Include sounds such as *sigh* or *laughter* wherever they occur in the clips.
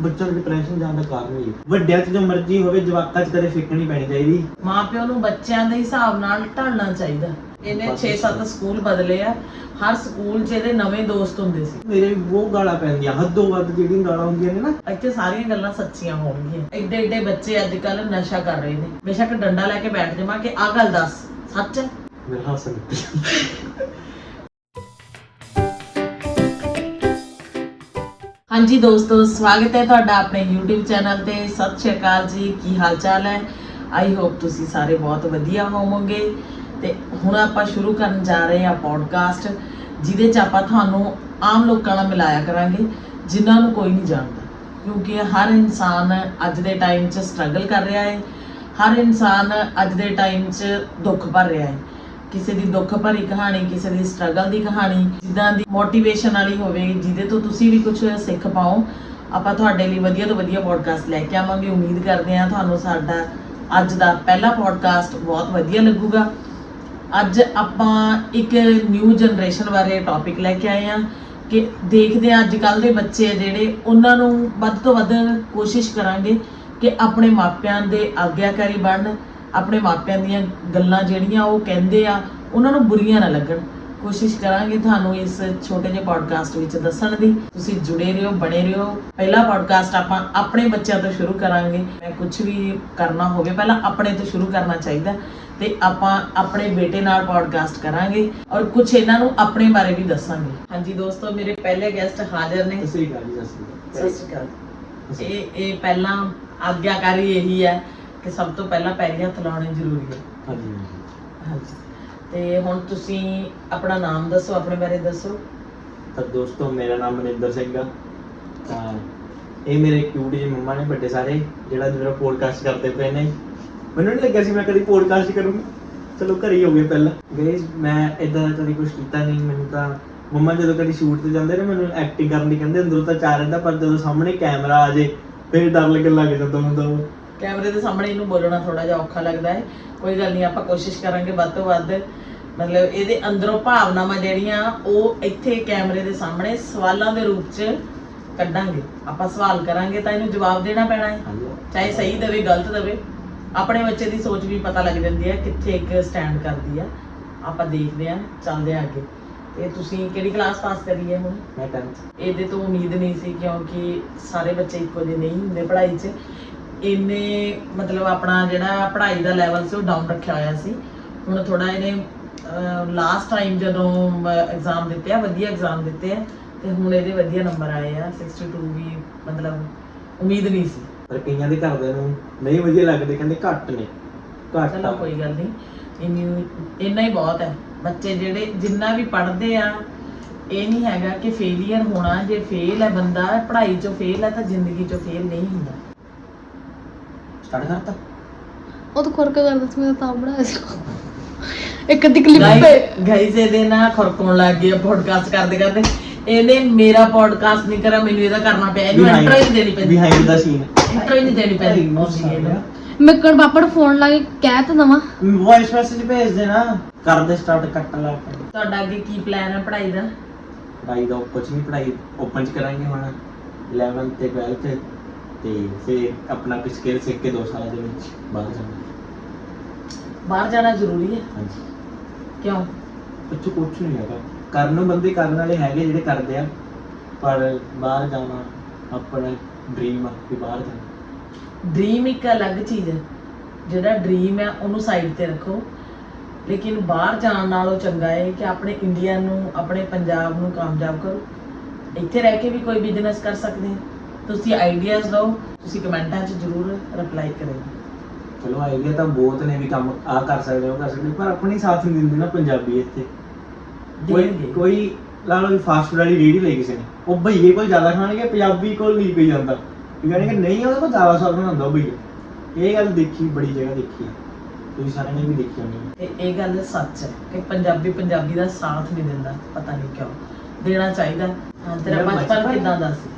ਬੱਚਾ ਡਿਪਰੈਸ਼ਨ ਜਾਣ ਦਾ ਕਾਰਨ ਵੀ ਹੈ। ਵੱਡਿਆਂ 'ਚ ਜੋ ਮਰਜ਼ੀ ਹੋਵੇ ਜਵਾਕਾਂ 'ਚ ਕਦੇ ਫਿੱਕ ਨਹੀਂ ਪੈਣੀ ਚਾਹੀਦੀ। ਮਾਪਿਆਂ ਨੂੰ ਬੱਚਿਆਂ ਦੇ ਹਿਸਾਬ ਨਾਲ ਢਲਣਾ ਚਾਹੀਦਾ। ਇਹਨੇ 6-7 ਸਕੂਲ ਬਦਲੇ ਆ। ਹਰ ਸਕੂਲ 'ਚ ਇਹਦੇ ਨਵੇਂ ਦੋਸਤ ਹੁੰਦੇ ਸੀ। ਮੇਰੇ ਵੀ ਬਹੁਤ ਗਾਲਾਂ ਪੈਂਦੀਆਂ। ਹੱਦੋਂ ਵੱਧ ਜਿਹੜੀਆਂ ਗਾਲਾਂ ਹੁੰਦੀਆਂ ਨੇ ਨਾ। ਇੱਥੇ ਸਾਰੀਆਂ ਗੱਲਾਂ ਸੱਚੀਆਂ ਹੋਣਗੀਆਂ। ਏਡੇ ਏਡੇ ਬੱਚੇ ਅੱਜ ਕੱਲ ਨਸ਼ਾ ਕਰ ਰਹੇ ਨੇ। ਬੇਸ਼ੱਕ ਡੰਡਾ ਲੈ ਕੇ ਬੈਠ ਜਾਵਾਂ ਕਿ ਆ ਗੱਲ ਦੱਸ। ਸੱਚ? ਹੈ ਮੇਰਾ ਹਾਸਾ ਨਿਕਲ ਹਾਂਜੀ ਦੋਸਤੋ, ਸਵਾਗਤ ਹੈ ਤੁਹਾਡਾ ਆਪਣੇ YouTube ਚੈਨਲ ਤੇ। ਸਤਿ ਸ਼੍ਰੀ ਅਕਾਲ ਜੀ, ਕੀ ਹਾਲ ਚਾਲ ਹੈ? ਆਈ ਹੋਪ ਤੁਸੀਂ ਸਾਰੇ ਬਹੁਤ ਵਧੀਆ ਹੋਵੋਗੇ। ਤੇ ਹੁਣ ਆਪਾਂ ਸ਼ੁਰੂ ਕਰਨ ਜਾ ਰਹੇ ਹਾਂ ਪੋਡਕਾਸਟ ਜਿਹਦੇ ਚ ਆਪਾਂ ਤੁਹਾਨੂੰ ਆਮ ਲੋਕਾਂ ਨਾਲ ਮਿਲਾਇਆ ਕਰਾਂਗੇ, ਜਿਨ੍ਹਾਂ ਨੂੰ ਕੋਈ ਨਹੀਂ ਜਾਣਦਾ। ਕਿਉਂਕਿ ਹਰ ਇਨਸਾਨ ਅੱਜ ਦੇ ਟਾਈਮ 'ਚ ਸਟਰਗਲ ਕਰ ਰਿਹਾ ਹੈ। ਹਰ ਇਨਸਾਨ ਅੱਜ ਦੇ ਟਾਈਮ 'ਚ ਦੁੱਖ ਭਰ ਰਿਹਾ ਹੈ। ਕਿਸੇ ਦੀ ਦੁੱਖ ਭਰੀ ਕਹਾਣੀ, ਕਿਸੇ ਦੀ ਸਟਰਗਲ ਦੀ ਕਹਾਣੀ, ਜਿੱਦਾਂ ਦੀ ਮੋਟੀਵੇਸ਼ਨ ਵਾਲੀ ਹੋਵੇ, ਜਿਹਦੇ ਤੋਂ ਤੁਸੀਂ ਵੀ ਕੁਝ ਸਿੱਖ ਪਾਓ, ਆਪਾਂ ਤੁਹਾਡੇ ਲਈ ਵਧੀਆ ਤੋਂ ਵਧੀਆ ਪੋਡਕਾਸਟ ਲੈ ਕੇ ਆਵਾਂਗੇ। ਉਮੀਦ ਕਰਦੇ ਹਾਂ ਤੁਹਾਨੂੰ ਸਾਡਾ ਅੱਜ ਦਾ ਪਹਿਲਾ ਪੋਡਕਾਸਟ ਬਹੁਤ ਵਧੀਆ ਲੱਗੂਗਾ। ਅੱਜ ਆਪਾਂ ਇੱਕ ਨਿਊ ਜਨਰੇਸ਼ਨ ਬਾਰੇ ਟੌਪਿਕ ਲੈ ਕੇ ਆਏ ਹਾਂ ਕਿ ਦੇਖਦੇ ਹਾਂ ਅੱਜ ਕੱਲ ਦੇ ਬੱਚੇ ਆ ਜਿਹੜੇ, ਉਹਨਾਂ ਨੂੰ ਵੱਧ ਤੋਂ ਵੱਧ ਕੋਸ਼ਿਸ਼ ਕਰਾਂਗੇ ਕਿ ਆਪਣੇ ਮਾਪਿਆਂ ਦੇ ਆਗਿਆਕਾਰੀ ਬਣਨ। ਆਪਣੇ ਮਾਪਿਆਂ ਦੀਆਂ ਗੱਲਾਂ ਜਿਹੜੀਆਂ ਉਹ ਕਹਿੰਦੇ ਆ ਉਹਨਾਂ ਨੂੰ ਬੁਰੀਆਂ ਨਾ ਲੱਗਣ। ਕੋਸ਼ਿਸ਼ ਕਰਾਂਗੇ ਤੁਹਾਨੂੰ ਇਸ ਛੋਟੇ ਜਿਹੇ ਪੋਡਕਾਸਟ ਵਿੱਚ ਦੱਸਣ ਦੀ। ਤੁਸੀਂ ਜੁੜੇ ਰਹੋ ਬਣੇ ਰਹੋ। ਪਹਿਲਾ ਪੋਡਕਾਸਟ ਆਪਾਂ ਆਪਣੇ ਬੱਚਿਆਂ ਤੋਂ ਸ਼ੁਰੂ ਕਰਾਂਗੇ। ਮੈਂ ਕੁਝ ਵੀ ਕਰਨਾ ਹੋਵੇ ਪਹਿਲਾਂ ਆਪਣੇ ਤੋਂ ਸ਼ੁਰੂ ਕਰਨਾ ਚਾਹੀਦਾ ਤੇ ਆਪਾਂ ਆਪਣੇ ਬੇਟੇ ਨਾਲ ਪੋਡਕਾਸਟ ਕਰਾਂਗੇ ਔਰ ਕੁਝ ਇਹਨਾਂ ਨੂੰ ਆਪਣੇ ਬਾਰੇ ਵੀ ਦੱਸਾਂਗੇ। ਹਾਂਜੀ ਦੋਸਤੋ ਮੇਰੇ ਪਹਿਲੇ ਗੈਸਟ ਹਾਜ਼ਰ ਨੇ। ਸਤਿ ਸ੍ਰੀ ਅਕਾਲ ਜੀ ਸਤਿ ਸ਼੍ਰੀ ਅਕਾਲ। ਇਹ ਇਹ ਪਹਿਲਾਂ ਆਗਿਆਕਾਰੀ ਇਹੀ ਹੈ। ਕਿ ਸਭ ਤੋਂ ਪਹਿਲਾਂ ਪੈਰੀ ਹੱਥ ਲਾਉਣੇ ਜ਼ਰੂਰੀ ਹੈ। ਹਾਂਜੀ ਤੇ ਹੁਣ ਤੁਸੀਂ ਆਪਣਾ ਨਾਮ ਦੱਸੋ ਆਪਣੇ ਬਾਰੇ ਦੱਸੋ। ਤਾਂ ਦੋਸਤੋ ਮੇਰਾ ਨਾਮ ਮਨਿੰਦਰ ਸਿੰਘ ਆ। ਤਾਂ ਇਹ ਮੇਰੇ ਕਿਊਟ ਜਿਹੇ ਮੰਮਾ ਨੇ ਵੱਡੇ ਸਾਰੇ ਜਿਹੜਾ ਮੇਰਾ ਪੋਡਕਾਸਟ ਕਰਦੇ ਪਏ ਨੇ। ਮੈਨੂੰ ਨਹੀਂ ਲੱਗਿਆ ਸੀ ਮੈਂ ਕਦੀ ਪੋਡਕਾਸਟ ਕਰੂੰਗਾ। ਚਲੋ ਘਰੇ ਹੀ ਹੋ ਗਏ ਪਹਿਲਾਂ। ਗਾਇਸ ਮੈਂ ਇਦਾਂ ਦਾ ਕਦੀ ਕੁਝ ਕੀਤਾ ਨਹੀਂ ਮੈਨੂੰ ਤਾਂ ਮੰਮਾ ਜਦੋਂ ਕਦੀ ਸ਼ੂਟ ਤੇ ਜਾਂਦੇ ਨੇ ਮੈਨੂੰ ਐਕਟਿੰਗ ਕਰਨ ਦੀ ਕਹਿੰਦੇ ਅੰਦਰੋਂ ਤਾਂ ਚਾਹ ਰਹਿੰਦਾ ਪਰ ਜਦੋਂ ਸਾਹਮਣੇ ਕੈਮਰਾ ਆ ਜੇ ਫਿਰ ਡਰ ਲੱਗਣ ਲੱਗ ਜਾਂਦਾ ਹੁੰਦਾ ਵਾ। ਕੈਮਰੇ ਦੇ ਸਾਹਮਣੇ ਇਹਨੂੰ ਬੋਲਣਾ ਥੋੜਾ ਜਿਹਾ ਔਖਾ ਲੱਗਦਾ ਹੈ। ਕੋਈ ਗੱਲ ਨਹੀਂ ਆਪਾਂ ਕੋਸ਼ਿਸ਼ ਕਰਾਂਗੇ ਵੱਧ ਤੋਂ ਵੱਧ। ਮਤਲਬ ਇਹਦੇ ਅੰਦਰੋਂ ਭਾਵਨਾਵਾਂ ਜਿਹੜੀਆਂ ਉਹ ਇੱਥੇ ਕੈਮਰੇ ਦੇ ਸਾਹਮਣੇ ਸਵਾਲਾਂ ਦੇ ਰੂਪ 'ਚ ਕੱਢਾਂਗੇ। ਆਪਾਂ ਸਵਾਲ ਕਰਾਂਗੇ ਤਾਂ ਇਹਨੂੰ ਜਵਾਬ ਦੇਣਾ ਪੈਣਾ ਹੈ। ਚਾਹੇ ਸਹੀ ਦੇਵੇ ਗਲਤ ਦੇਵੇ ਆਪਣੇ ਬੱਚੇ ਦੀ ਸੋਚ ਵੀ ਪਤਾ ਲੱਗ ਜਾਂਦੀ ਹੈ ਕਿੱਥੇ ਇੱਕ ਸਟੈਂਡ ਕਰਦੀ ਆ। ਆਪਾਂ ਦੇਖਦੇ ਆ ਚੱਲਦੇ ਆ ਅੱਗੇ। ਤੇ ਤੁਸੀਂ ਕਿਹੜੀ ਕਲਾਸ ਪਾਸ ਕਰੀ ਹੈ ਹੁਣ? ਮੈਂ 10th ਇਹਦੇ ਤੋਂ ਉਮੀਦ ਨਹੀਂ ਸੀ ਕਿਉਂਕਿ ਸਾਰੇ ਬੱਚੇ ਇੱਕੋ ਜਿਹੇ ਨਹੀਂ ਹੁੰਦੇ ਪੜ੍ਹਾਈ 'ਚ। ਇਹਨੇ ਮਤਲਬ ਆਪਣਾ ਜਿਹੜਾ ਪੜ੍ਹਾਈ ਦਾ ਲੈਵਲ ਸੀ ਉਹ ਡਾਊਨ ਰੱਖਿਆ ਹੋਇਆ ਸੀ। ਹੁਣ ਥੋੜਾ ਇਹਨੇ ਲਾਸਟ ਟਾਈਮ ਜਦੋਂ ਐਗਜ਼ਾਮ ਦਿੱਤੇ ਆ ਵਧੀਆ ਐਗਜ਼ਾਮ ਦਿੱਤੇ ਆ ਤੇ ਹੁਣ ਇਹਦੇ ਵਧੀਆ ਨੰਬਰ ਆਏ ਆ 62 ਵੀ ਮਤਲਬ ਉਮੀਦ ਨਹੀਂ ਸੀ। ਪਰ ਕਈਆਂ ਦੇ ਘਰਦਿਆਂ ਨੂੰ ਨਹੀਂ ਵਧੀਆ ਲੱਗਦੇ ਕਹਿੰਦੇ ਘੱਟ ਨੇ ਘੱਟ ਚਲੋ। ਕੋਈ ਗੱਲ ਨਹੀਂ ਇੰਨੀ ਇੰਨਾ ਹੀ ਬਹੁਤ ਹੈ। ਬੱਚੇ ਜਿਹੜੇ ਜਿੰਨਾ ਵੀ ਪੜ੍ਹਦੇ ਆ ਇਹ ਨਹੀਂ ਹੈਗਾ ਕਿ ਫੇਲੀਅਰ ਹੋਣਾ ਜੇ ਫੇਲ ਹੈ ਬੰਦਾ ਪੜ੍ਹਾਈ 'ਚੋਂ ਫੇਲ ਹੈ ਤਾਂ ਜ਼ਿੰਦਗੀ 'ਚੋਂ ਫੇਲ ਨਹੀਂ ਹੁੰਦਾ। ਸਟਾਰਟ ਕਰਤਾ? ਉਹ ਤਾਂ ਖੁਰਕ ਕਰਦਾ ਸੀ ਮੈਂ ਤਾਂ ਬਣਾਇਆ ਸੀ। ਇੱਕ ਅੱਧੀ ਕਲਿੱਪ ਪੇ ਗਾਈਸ ਇਹਦੇ ਨਾਲ ਖੁਰਕਣ ਲੱਗ ਗਿਆ ਪੋਡਕਾਸਟ ਕਰਦੇ ਕਰਦੇ। ਇਹਨੇ ਮੇਰਾ ਪੋਡਕਾਸਟ ਨਹੀਂ ਕਰਾ ਮੈਨੂੰ ਇਹਦਾ ਕਰਨਾ ਪਿਆ। ਇਹਨੂੰ ਇੰਟਰੋ ਹੀ ਨਹੀਂ ਦੇਣੀ ਪੈਂਦੀ। ਬਿਹਾਈਂਡ ਦਾ ਸੀਨ ਇੰਟਰੋ ਹੀ ਨਹੀਂ ਦੇਣੀ ਪੈਂਦੀ। ਮੈਂ ਕਣ ਪਾਪਾ ਨੂੰ ਫੋਨ ਲਾ ਕੇ ਕਹਿ ਤਾਂ ਦਵਾਂ। ਵੌਇਸ ਮੈਸੇਜ ਭੇਜ ਦੇਣਾ। ਕਰਦੇ ਸਟਾਰਟ ਕੱਟ ਲਾ ਕੇ। ਤੁਹਾਡਾ ਅੱਗੇ ਕੀ ਪਲਾਨ ਹੈ ਪੜ੍ਹਾਈ ਦਾ? ਪੜਾਈ ਦਾ ਕੁਝ ਨਹੀਂ ਪੜਾਈ ਓਪਨ ਚ ਕਰਾਂਗੇ ਹੁਣ। 11th ਤੇ 12th ਤੇ ਫਿਰ ਆਪਣਾ ਕੁਝ ਸਕਿੱਲ ਸਿੱਖ ਕੇ 2 ਸਾਲਾਂ ਦੇ ਵਿੱਚ ਬਾਹਰ ਜਾਣਾ। ਬਾਹਰ ਜਾਣਾ ਜ਼ਰੂਰੀ ਹੈ। ਹਾਂਜੀ। ਕਿਉਂ? ਕੁਝ ਕੁਝ ਨਹੀਂ ਹੈਗਾ। ਕਰਨ ਨੂੰ ਬੰਦੇ ਕਰਨ ਵਾਲੇ ਹੈਗੇ ਜਿਹੜੇ ਕਰਦੇ ਆ ਪਰ ਬਾਹਰ ਜਾਣਾ ਆਪਣਾ ਡ੍ਰੀਮ ਆ ਕਿ ਬਾਹਰ ਜਾਣਾ। ਡ੍ਰੀਮ ਇੱਕ ਅਲੱਗ ਚੀਜ਼ ਹੈ। ਜਿਹੜਾ ਡ੍ਰੀਮ ਹੈ ਉਹਨੂੰ ਸਾਈਡ ਤੇ ਰੱਖੋ। ਲੇਕਿਨ ਬਾਹਰ ਜਾਣ ਨਾਲੋਂ ਚੰਗਾ ਹੈ ਕਿ ਆਪਣੇ ਇੰਡੀਆ ਨੂੰ ਆਪਣੇ ਪੰਜਾਬ ਨੂੰ ਕਾਮਯਾਬ ਕਰੋ। ਇੱਥੇ ਰਹਿ ਕੇ ਵੀ ਕੋਈ ਬਿਜ਼ਨਸ ਕਰ ਸਕਦੇ ਹੋ ਤੁਸੀਂ ਆਈਡੀਆਜ਼ ਦਿਓ ਤੁਸੀਂ ਕਮੈਂਟਾਂ 'ਚ ਜ਼ਰੂਰ ਰਿਪਲਾਈ ਕਰਿਓ। ਚਲੋ ਆਈਡੀਆ ਤਾਂ ਬਹੁਤ ਨੇ ਵੀ ਕੰਮ ਆ ਕਰ ਸਕਦੇ ਹੋ ਕਰ ਸਕਦੇ ਹੋ, ਪਰ ਆਪਣੀ ਸਾਥ ਨਹੀਂ ਦਿੰਦੇ ਨਾ ਪੰਜਾਬੀ ਇੱਥੇ। ਕੋਈ ਦੇਣਗੇ। ਕੋਈ ਲਾ ਲਓ ਫਾਸਟ ਫੂਡ ਵਾਲੀ ਰੇਹੜੀ ਲਈ ਕਿਸੇ ਨੇ। ਉਹ ਭਈਏ ਕੋਲ ਜ਼ਿਆਦਾ ਖਾਣਗੇ ਪੰਜਾਬੀ ਕੋਲ ਨਹੀਂ ਕੋਈ ਜਾਂਦਾ। ਕਹਿੰਦੇ ਕਿ ਨਹੀਂ ਉਹਦੇ ਕੋਲ ਜ਼ਿਆਦਾ ਸਵਾਦ ਬਣਾਉਂਦਾ ਉਹ ਭਈਆ ਇਹ ਗੱਲ ਦੇਖੀ ਬੜੀ ਜਗ੍ਹਾ ਦੇਖੀ। ਹੈ ਤੁਸੀਂ ਸਾਰਿਆਂ ਨੇ ਵੀ ਦੇਖੀ ਹੋਣੀ। ਹੈ। ਤੇ ਇਹ ਗੱਲ ਸੱਚ ਹੈ ਕਿ ਪੰਜਾਬੀ ਪੰਜਾਬੀ ਦਾ ਸਾਥ ਨਹੀਂ ਦਿੰਦਾ ਪਤਾ ਨਹੀਂ ਕਿਉਂ। ਦੇਣਾ ਚਾਹੀਦਾ। ਹਾਂ ਤੇਰਾ ਮੇਰਾ ਬਚਪਨ ਬਚਪਨ- ਕਿਦਾਂ ਦਾ ਸੀ?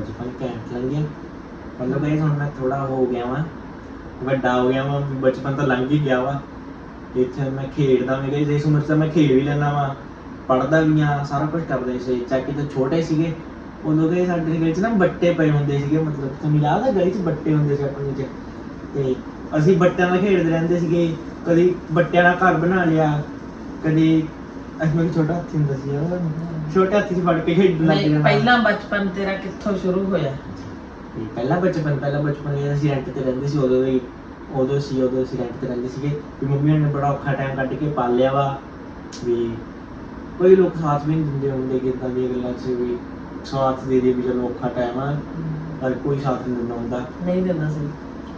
ਬਚਪਨ ਘੈਂਟ ਲੱਗ ਗਿਆ ਮਤਲਬ ਇਹ ਹੁਣ ਮੈਂ ਥੋੜਾ ਹੋ ਗਿਆ ਵਾਂ। ਵੱਡਾ ਹੋ ਗਿਆ ਵਾਂ, ਬਚਪਨ ਤਾਂ ਲੰਘ ਹੀ ਗਿਆ ਵਾ। ਇੱਥੇ ਮੈਂ ਖੇਡਦਾ ਮੈਂ ਗਈ ਇਸ ਉਮਰ 'ਚ ਮੈਂ ਖੇਡ ਵੀ ਲੈਂਦਾ ਵਾਂ। ਪੜਦਾ ਵੀ ਆ, ਸਾਰਾ ਕੁਝ ਕਰਦਾ ਸੀ। ਚਾਹੇ ਕਿਤੇ ਛੋਟੇ ਸੀਗੇ। ਉਦੋਂ ਦੇ ਸਾਡੇ ਗਲੀ 'ਚ ਨਾ ਬੱਟੇ ਪਏ ਹੁੰਦੇ ਸੀਗੇ, ਮਤਲਬ ਤੁਹਾਨੂੰ ਯਾਦ ਹੈ ਗਲੀ 'ਚ ਬੱਟੇ ਹੁੰਦੇ ਸੀ ਆਪਣੇ 'ਚ? ਤੇ ਅਸੀਂ ਬੱਟਿਆਂ ਨਾਲ ਖੇਡਦੇ ਰਹਿੰਦੇ ਸੀਗੇ। ਕਦੀ ਬੱਟਿਆਂ ਨਾਲ ਘਰ ਬਣਾ ਲਿਆ, ਕਦੀ ਅਸੀਂ ਮੈਂ ਛੋਟਾ ਹਾਥੀ ਹੁੰਦਾ ਸੀ ਉਹ ਛੋਟੇ ਹਾਥੀ 'ਚ ਫੜ ਕੇ ਖੇਡਣ ਲੱਗ ਨਹੀਂ ਜਾਣਾ। ਪਹਿਲਾਂ ਬਚਪਨ ਤੇਰਾ ਕਿੱਥੋਂ ਸ਼ੁਰੂ ਹੋਇਆ? ਤੇ ਪਹਿਲਾਂ ਬਚਪਨ ਪਹਿਲਾਂ ਬਚਪਨ ਵਿੱਚ ਅਸੀਂ ਰੈਂਟ ਤੇ ਰਹਿੰਦੇ ਸੀ ਉਦੋਂ ਵੀ ਉਦੋਂ ਸੀ ਉਦੋਂ ਅਸੀਂ ਰੈਂਟ ਤੇ ਰਹਿੰਦੇ ਸੀਗੇ। ਵੀ ਮੰਮੀ ਨੇ ਬੜਾ ਔਖਾ ਟਾਈਮ ਕੱਢ ਕੇ ਪਾਲਿਆ ਵਾ ਵੀ ਕੋਈ ਲੋਕ ਸਾਥ ਵੀ ਨਹੀਂ ਦਿੰਦੇ ਹੁੰਦੇ ਕਿ ਇਦਾਂ ਦੀਆਂ ਗੱਲਾਂ 'ਚ ਵੀ ਸਾਥ ਦੇ ਦੇ ਵੀ ਚਲੋ ਔਖਾ ਟਾਈਮ ਆ ਪਰ ਕੋਈ ਸਾਥ ਨਹੀਂ ਦਿੰਦਾ ਹੁੰਦਾ। ਨਹੀਂ ਦਿੰਦਾ ਸੀ।